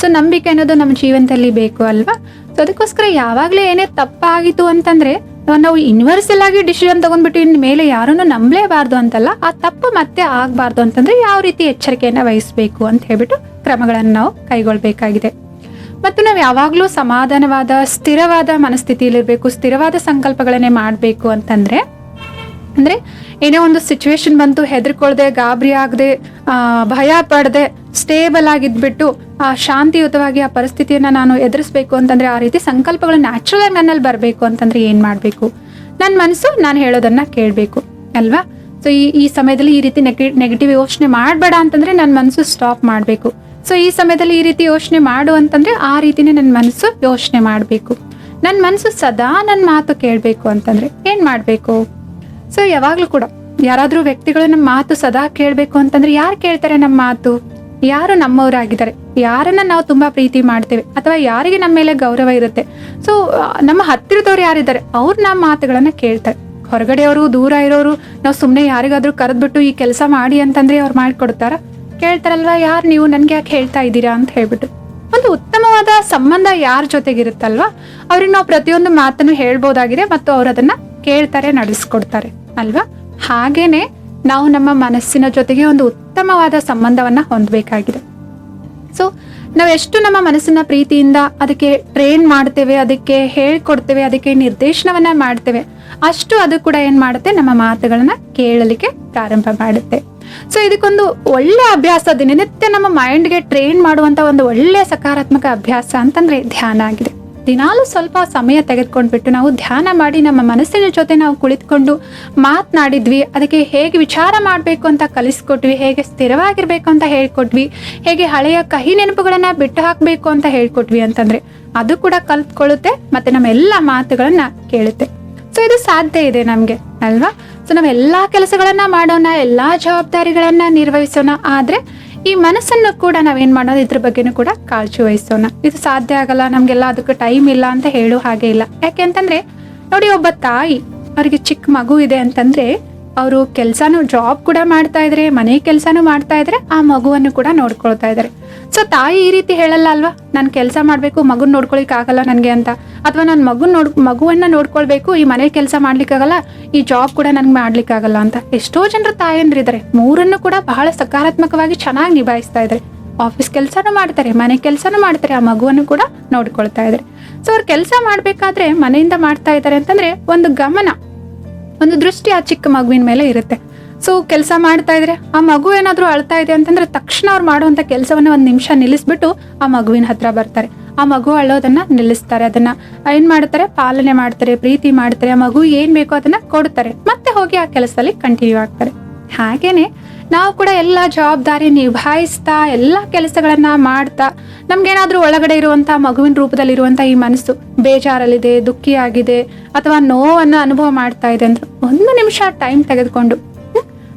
ಸೊ ನಂಬಿಕೆ ಅನ್ನೋದು ನಮ್ಮ ಜೀವನದಲ್ಲಿ ಬೇಕು ಅಲ್ವಾ? ಸೊ ಅದಕ್ಕೋಸ್ಕರ ಯಾವಾಗಲೇ ಏನೇ ತಪ್ಪಾಗಿತ್ತು ಅಂತಂದ್ರೆ ನಾವು ಯೂನಿವರ್ಸಲ್ ಆಗಿ ಡಿಸಿಷನ್ ತಗೊಂಡ್ಬಿಟ್ಟು ಇನ್ ಮೇಲೆ ಯಾರನ್ನು ನಂಬಲೇಬಾರ್ದು ಅಂತಲ್ಲ, ಆ ತಪ್ಪು ಮತ್ತೆ ಆಗಬಾರ್ದು ಅಂತಂದ್ರೆ ಯಾವ ರೀತಿ ಎಚ್ಚರಿಕೆಯನ್ನ ವಹಿಸಬೇಕು ಅಂತ ಹೇಳ್ಬಿಟ್ಟು ಕ್ರಮಗಳನ್ನು ನಾವು ಕೈಗೊಳ್ಳಬೇಕಾಗಿದೆ ಮತ್ತು ನಾವು ಯಾವಾಗಲೂ ಸಮಾಧಾನವಾದ, ಸ್ಥಿರವಾದ ಮನಸ್ಥಿತಿಯಲ್ಲಿರಬೇಕು, ಸ್ಥಿರವಾದ ಸಂಕಲ್ಪಗಳನ್ನೇ ಮಾಡಬೇಕು ಅಂತಂದ್ರೆ, ಅಂದ್ರೆ ಏನೋ ಒಂದು ಸಿಚುವೇಶನ್ ಬಂತು, ಹೆದರ್ಕೊಳ್ದೆ, ಗಾಬರಿ ಆಗದೆ ಭಯ ಪಡದೆ ಸ್ಟೇಬಲ್ ಆಗಿದ್ಬಿಟ್ಟು ಆ ಶಾಂತಿಯುತವಾಗಿ ಆ ಪರಿಸ್ಥಿತಿಯನ್ನ ನಾನು ಎದುರಿಸ್ಬೇಕು ಅಂತಂದ್ರೆ ಆ ರೀತಿ ಸಂಕಲ್ಪಗಳು ನ್ಯಾಚುರಲ್ ಆಗಿ ನನ್ನಲ್ಲಿ ಬರಬೇಕು ಅಂತಂದ್ರೆ ಏನು ಮಾಡಬೇಕು? ನನ್ನ ಮನಸ್ಸು ನಾನು ಹೇಳೋದನ್ನ ಕೇಳಬೇಕು, ಅಲ್ವಾ? ಸೊ ಈ ಈ ಸಮಯದಲ್ಲಿ ಈ ರೀತಿ ನೆಗೆಟಿವ್ ಯೋಚನೆ ಮಾಡಬೇಡ ಅಂತಂದ್ರೆ ನನ್ನ ಮನಸ್ಸು ಸ್ಟಾಪ್ ಮಾಡಬೇಕು. ಸೊ ಈ ಸಮಯದಲ್ಲಿ ಈ ರೀತಿ ಯೋಚನೆ ಮಾಡು ಅಂತಂದ್ರೆ ಆ ರೀತಿನೇ ನನ್ನ ಮನಸ್ಸು ಯೋಚನೆ ಮಾಡಬೇಕು. ನನ್ನ ಮನಸ್ಸು ಸದಾ ನನ್ನ ಮಾತು ಕೇಳಬೇಕು ಅಂತಂದ್ರೆ ಏನು ಮಾಡಬೇಕು? ಸೊ ಯಾವಾಗಲೂ ಕೂಡ ಯಾರಾದರೂ ವ್ಯಕ್ತಿಗಳು ನಮ್ಮ ಮಾತು ಸದಾ ಕೇಳಬೇಕು ಅಂತಂದ್ರೆ ಯಾರು ಕೇಳ್ತಾರೆ ನಮ್ಮ ಮಾತು? ಯಾರು ನಮ್ಮವರಾಗಿದ್ದಾರೆ? ಯಾರನ್ನ ನಾವು ತುಂಬಾ ಪ್ರೀತಿ ಮಾಡ್ತೇವೆ? ಅಥವಾ ಯಾರಿಗೆ ನಮ್ಮ ಮೇಲೆ ಗೌರವ ಇರುತ್ತೆ? ಸೊ ನಮ್ಮ ಹತ್ತಿರದವ್ರು ಯಾರಿದ್ದಾರೆ? ಅವ್ರು ನಮ್ಮ ಮಾತುಗಳನ್ನ ಕೇಳ್ತಾರೆ. ಹೊರಗಡೆಯವರು, ದೂರ ಇರೋರು, ನಾವು ಸುಮ್ಮನೆ ಯಾರಿಗಾದ್ರೂ ಕರೆದ್ಬಿಟ್ಟು ಈ ಕೆಲಸ ಮಾಡಿ ಅಂತಂದ್ರೆ ಅವ್ರು ಮಾಡಿಕೊಡ್ತಾರ? ಕೇಳ್ತಾರಲ್ವಾ, ಯಾರು ನೀವು? ನನ್ಗೆ ಯಾಕೆ ಹೇಳ್ತಾ ಇದ್ದೀರಾ? ಅಂತ ಹೇಳ್ಬಿಟ್ಟು. ಒಂದು ಉತ್ತಮವಾದ ಸಂಬಂಧ ಯಾರ ಜೊತೆಗಿರುತ್ತಲ್ವಾ? ಅವ್ರಿಗೆ ನಾವು ಪ್ರತಿಯೊಂದು ಮಾತನ್ನು ಹೇಳ್ಬೋದಾಗಿದೆ ಮತ್ತು ಅವ್ರು ಅದನ್ನ ಕೇಳ್ತಾರೆ, ನಡೆಸ್ಕೊಡ್ತಾರೆ. ಅಲ್ವಾ? ಹಾಗೇನೆ ನಾವು ನಮ್ಮ ಮನಸ್ಸಿನ ಜೊತೆಗೆ ಒಂದು ಉತ್ತಮವಾದ ಸಂಬಂಧವನ್ನ ಹೊಂದಬೇಕಾಗಿದೆ. ಸೊ ನಾವು ಎಷ್ಟು ನಮ್ಮ ಮನಸ್ಸಿನ ಪ್ರೀತಿಯಿಂದ ಅದಕ್ಕೆ ಟ್ರೈನ್ ಮಾಡ್ತೇವೆ, ಅದಕ್ಕೆ ಹೇಳ್ಕೊಡ್ತೇವೆ, ಅದಕ್ಕೆ ನಿರ್ದೇಶನವನ್ನ ಮಾಡ್ತೇವೆ, ಅಷ್ಟು ಅದು ಕೂಡ ಏನ್ ಮಾಡುತ್ತೆ, ನಮ್ಮ ಮಾತುಗಳನ್ನ ಕೇಳಲಿಕ್ಕೆ ಪ್ರಾರಂಭ ಮಾಡುತ್ತೆ. ಸೊ ಇದಕ್ಕೊಂದು ಒಳ್ಳೆ ಅಭ್ಯಾಸ ದಿನನಿತ್ಯ ನಮ್ಮ ಮೈಂಡ್ಗೆ ಟ್ರೈನ್ ಮಾಡುವಂತ ಒಂದು ಒಳ್ಳೆ ಸಕಾರಾತ್ಮಕ ಅಭ್ಯಾಸ ಅಂತಂದ್ರೆ ಧ್ಯಾನ ಆಗಿದೆ. ದಿನಾಲೂ ಸ್ವಲ್ಪ ಸಮಯ ತೆಗೆದುಕೊಂಡ್ಬಿಟ್ಟು ನಾವು ಧ್ಯಾನ ಮಾಡಿ ನಮ್ಮ ಮನಸ್ಸಿನ ಜೊತೆ ನಾವು ಕುಳಿತುಕೊಂಡು ಮಾತನಾಡಿದ್ವಿ. ಅದಕ್ಕೆ ಹೇಗೆ ವಿಚಾರ ಮಾಡಬೇಕು ಅಂತ ಕಲಿಸ್ಕೊಟ್ವಿ, ಹೇಗೆ ಸ್ಥಿರವಾಗಿರಬೇಕು ಅಂತ ಹೇಳ್ಕೊಟ್ವಿ, ಹೇಗೆ ಹಳೆಯ ಕಹಿ ನೆನಪುಗಳನ್ನು ಬಿಟ್ಟು ಹಾಕಬೇಕು ಅಂತ ಹೇಳ್ಕೊಟ್ವಿ ಅಂತಂದ್ರೆ ಅದು ಕೂಡ ಕಲ್ತ್ಕೊಳ್ಳುತ್ತೆ ಮತ್ತೆ ನಮ್ಮ ಎಲ್ಲ ಮಾತುಗಳನ್ನು ಕೇಳುತ್ತೆ. ಸೊ ಇದು ಸಾಧ್ಯ ಇದೆ ನಮಗೆ, ಅಲ್ವಾ? ಸೊ ನಾವು ಎಲ್ಲ ಕೆಲಸಗಳನ್ನು ಮಾಡೋಣ, ಎಲ್ಲಾ ಜವಾಬ್ದಾರಿಗಳನ್ನು ನಿರ್ವಹಿಸೋಣ. ಆದ್ರೆ ಈ ಮನಸ್ಸನ್ನು ಕೂಡ ನಾವೇನ್ ಮಾಡೋದು? ಇದ್ರ ಬಗ್ಗೆನೂ ಕೂಡ ಕಾಳಜಿ ವಹಿಸೋಣ. ಇದು ಸಾಧ್ಯ ಆಗಲ್ಲ, ನಮ್ಗೆಲ್ಲ ಅದಕ್ಕೆ ಟೈಮ್ ಇಲ್ಲ ಅಂತ ಹೇಳೋ ಹಾಗೆ ಇಲ್ಲ. ಯಾಕೆ ಅಂತಂದ್ರೆ, ನೋಡಿ ಒಬ್ಬ ತಾಯಿ, ಅವರಿಗೆ ಚಿಕ್ಕ ಮಗು ಇದೆ ಅಂತಂದ್ರೆ ಅವರು ಕೆಲಸನೂ ಜಾಬ್ ಕೂಡ ಮಾಡ್ತಾ ಇದ್ರೆ, ಮನೆ ಕೆಲಸನೂ ಮಾಡ್ತಾ ಇದ್ರೆ ಆ ಮಗುವನ್ನು ಕೂಡ ನೋಡ್ಕೊಳ್ತಾ ಇದ್ದಾರೆ. ಸೊ ತಾಯಿ ಈ ರೀತಿ ಹೇಳಲ್ಲ ಅಲ್ವಾ? ನಾನು ಕೆಲಸ ಮಾಡಬೇಕು, ಮಗುನ ನೋಡ್ಕೊಳಿಕ್ ಆಗಲ್ಲ ನನಗೆ ಅಂತ. ಅಥವಾ, ನಾನು ಮಗುನ ನೋಡ್, ಮಗುವನ್ನ ನೋಡ್ಕೊಳ್ಬೇಕು, ಈ ಮನೆ ಕೆಲಸ ಮಾಡ್ಲಿಕ್ಕಾಗಲ್ಲ, ಈ ಜಾಬ್ ಕೂಡ ನನ್ಗೆ ಮಾಡ್ಲಿಕ್ಕಾಗಲ್ಲ ಅಂತ. ಎಷ್ಟೋ ಜನರು ತಾಯಂದ್ರಿದ್ದಾರೆ ಮೂರನ್ನು ಕೂಡ ಬಹಳ ಸಕಾರಾತ್ಮಕವಾಗಿ ಚೆನ್ನಾಗಿ ನಿಭಾಯಿಸ್ತಾ ಇದ್ದಾರೆ ಆಫೀಸ್ ಕೆಲಸನೂ ಮಾಡ್ತಾರೆ, ಮನೆ ಕೆಲಸನೂ ಮಾಡ್ತಾರೆ, ಆ ಮಗುವನ್ನು ಕೂಡ ನೋಡ್ಕೊಳ್ತಾ ಇದ್ದಾರೆ ಸೊ ಅವ್ರು ಕೆಲಸ ಮಾಡಬೇಕಾದ್ರೆ ಮನೆಯಿಂದ ಮಾಡ್ತಾ ಇದ್ದಾರೆ ಅಂತಂದ್ರೆ ಒಂದು ಗಮನ ಒಂದು ದೃಷ್ಟಿ ಆ ಚಿಕ್ಕ ಮಗುವಿನ ಮೇಲೆ ಇರುತ್ತೆ. ಸೊ ಕೆಲಸ ಮಾಡ್ತಾ ಇದ್ರೆ ಆ ಮಗು ಏನಾದ್ರೂ ಅಳ್ತಾ ಇದೆ ಅಂತಂದ್ರೆ ತಕ್ಷಣ ಅವ್ರು ಮಾಡುವಂತ ಕೆಲಸವನ್ನ ಒಂದು ನಿಮಿಷ ನಿಲ್ಲಿಸ್ಬಿಟ್ಟು ಆ ಮಗುವಿನ ಹತ್ರ ಬರ್ತಾರೆ. ಆ ಮಗು ಅಳೋದನ್ನ ನಿಲ್ಲಿಸ್ತಾರೆ. ಅದನ್ನ ಏನ್ ಮಾಡ್ತಾರೆ? ಪಾಲನೆ ಮಾಡ್ತಾರೆ, ಪ್ರೀತಿ ಮಾಡ್ತಾರೆ. ಆ ಮಗು ಏನ್ ಬೇಕೋ ಅದನ್ನ ಕೊಡ್ತಾರೆ. ಮತ್ತೆ ಹೋಗಿ ಆ ಕೆಲಸದಲ್ಲಿ ಕಂಟಿನ್ಯೂ ಆಗ್ತಾರೆ. ಹಾಗೇನೆ ನಾವು ಕೂಡ ಎಲ್ಲ ಜವಾಬ್ದಾರಿ ನಿಭಾಯಿಸ್ತಾ ಎಲ್ಲ ಕೆಲಸಗಳನ್ನ ಮಾಡ್ತಾ ನಮ್ಗೇನಾದ್ರೂ ಒಳಗಡೆ ಇರುವಂತ ಮಗುವಿನ ರೂಪದಲ್ಲಿ ಇರುವಂತ ಈ ಮನಸ್ಸು ಬೇಜಾರಲ್ಲಿದೆ, ದುಃಖಿಯಾಗಿದೆ ಅಥವಾ ನೋವನ್ನ ಅನುಭವ ಮಾಡ್ತಾ ಇದೆ ಅಂದ್ರೆ ಒಂದು ನಿಮಿಷ ಟೈಮ್ ತೆಗೆದುಕೊಂಡು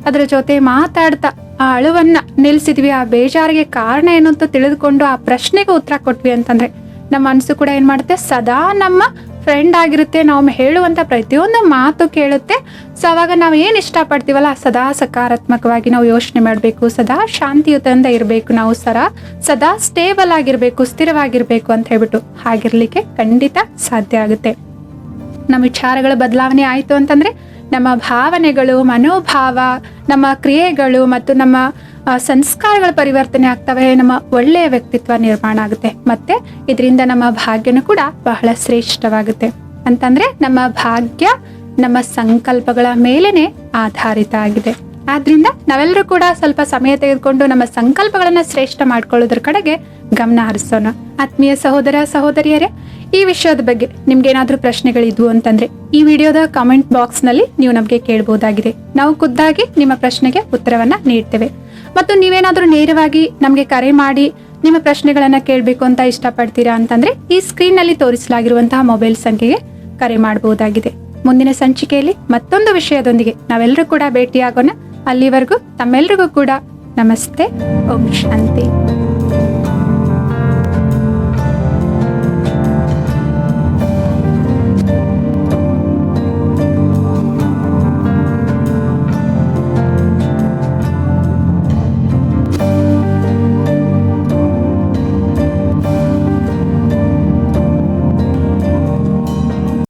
ಅದ್ರ ಜೊತೆ ಮಾತಾಡ್ತಾ ಆ ಅಳುವನ್ನ ನಿಲ್ಸಿದ್ವಿ ಆ ಬೇಜಾರಿಗೆ ಕಾರಣ ಏನು ಅಂತ ತಿಳಿದುಕೊಂಡು ಆ ಪ್ರಶ್ನೆಗೆ ಉತ್ತರ ಕೊಟ್ವಿ ಅಂತಂದ್ರೆ ನಮ್ಮ ಮನಸ್ಸು ಕೂಡ ಏನ್ ಮಾಡುತ್ತೆ? ಸದಾ ನಮ್ಮ ಫ್ರೆಂಡ್ ಆಗಿರುತ್ತೆ ನಾವು ಹೇಳುವಂತ ಪ್ರತಿಯೊಂದು ಮಾತು ಕೇಳುತ್ತೆ. ಸೊ ಅವಾಗ ನಾವು ಏನು ಇಷ್ಟಪಡ್ತೀವಲ್ಲ, ಸದಾ ಸಕಾರಾತ್ಮಕವಾಗಿ ನಾವು ಯೋಚನೆ ಮಾಡಬೇಕು, ಸದಾ ಶಾಂತಿಯುತದಿಂದ ಇರಬೇಕು, ನಾವು ಸರ ಸದಾ ಸ್ಟೇಬಲ್ ಆಗಿರಬೇಕು, ಸ್ಥಿರವಾಗಿರಬೇಕು ಅಂತ ಹೇಳ್ಬಿಟ್ಟು ಹಾಗಿರ್ಲಿಕ್ಕೆ ಖಂಡಿತ ಸಾಧ್ಯ ಆಗುತ್ತೆ. ನಮ್ಮ ವಿಚಾರಗಳ ಬದಲಾವಣೆ ಆಯಿತು ಅಂತಂದರೆ ನಮ್ಮ ಭಾವನೆಗಳು, ಮನೋಭಾವ, ನಮ್ಮ ಕ್ರಿಯೆಗಳು ಮತ್ತು ನಮ್ಮ ಸಂಸ್ಕಾರಗಳ ಪರಿವರ್ತನೆ ಆಗ್ತವೆ, ನಮ್ಮ ಒಳ್ಳೆಯ ವ್ಯಕ್ತಿತ್ವ ನಿರ್ಮಾಣ ಆಗುತ್ತೆ. ಮತ್ತೆ ಇದರಿಂದ ನಮ್ಮ ಭಾಗ್ಯನೂ ಕೂಡ ಬಹಳ ಶ್ರೇಷ್ಠವಾಗುತ್ತೆ. ಅಂತಂದರೆ ನಮ್ಮ ಭಾಗ್ಯ ನಮ್ಮ ಸಂಕಲ್ಪಗಳ ಮೇಲೇನೆ ಆಧಾರಿತ ಆಗಿದೆ. ಆದ್ರಿಂದ ನಾವೆಲ್ಲರೂ ಕೂಡ ಸ್ವಲ್ಪ ಸಮಯ ತೆಗೆದುಕೊಂಡು ನಮ್ಮ ಸಂಕಲ್ಪಗಳನ್ನ ಶ್ರೇಷ್ಠ ಮಾಡ್ಕೊಳ್ಳೋದ್ರ ಕಡೆಗೆ ಗಮನ ಹರಿಸೋಣ. ಆತ್ಮೀಯ ಸಹೋದರ, ಸಹೋದರಿಯರೇ, ಈ ವಿಷಯದ ಬಗ್ಗೆ ನಿಮ್ಗೆ ಏನಾದ್ರೂ ಪ್ರಶ್ನೆಗಳಿದ್ವು ಅಂತಂದ್ರೆ ಈ ವಿಡಿಯೋದ ಕಾಮೆಂಟ್ ಬಾಕ್ಸ್ನಲ್ಲಿ ನೀವು ನಮಗೆ ಕೇಳಬಹುದಾಗಿದೆ ನಾವು ಖುದ್ದಾಗಿ ನಿಮ್ಮ ಪ್ರಶ್ನೆಗೆ ಉತ್ತರವನ್ನ ನೀಡ್ತೇವೆ. ಮತ್ತು ನೀವೇನಾದ್ರೂ ನೇರವಾಗಿ ನಮಗೆ ಕರೆ ಮಾಡಿ ನಿಮ್ಮ ಪ್ರಶ್ನೆಗಳನ್ನ ಕೇಳಬೇಕು ಅಂತ ಇಷ್ಟಪಡ್ತೀರಾ ಅಂತಂದ್ರೆ ಈ ಸ್ಕ್ರೀನ್ನಲ್ಲಿ ತೋರಿಸಲಾಗಿರುವಂತಹ ಮೊಬೈಲ್ ಸಂಖ್ಯೆಗೆ ಕರೆ ಮಾಡಬಹುದಾಗಿದೆ ಮುಂದಿನ ಸಂಚಿಕೆಯಲ್ಲಿ ಮತ್ತೊಂದು ವಿಷಯದೊಂದಿಗೆ ನಾವೆಲ್ಲರೂ ಕೂಡ ಭೇಟಿಯಾಗೋಣ. ಅಲ್ಲಿವರೆಗೂ ತಮ್ಮೆಲ್ರಿಗೂ ಕೂಡ ನಮಸ್ತೆ. ಓಂ ಶಾಂತಿ.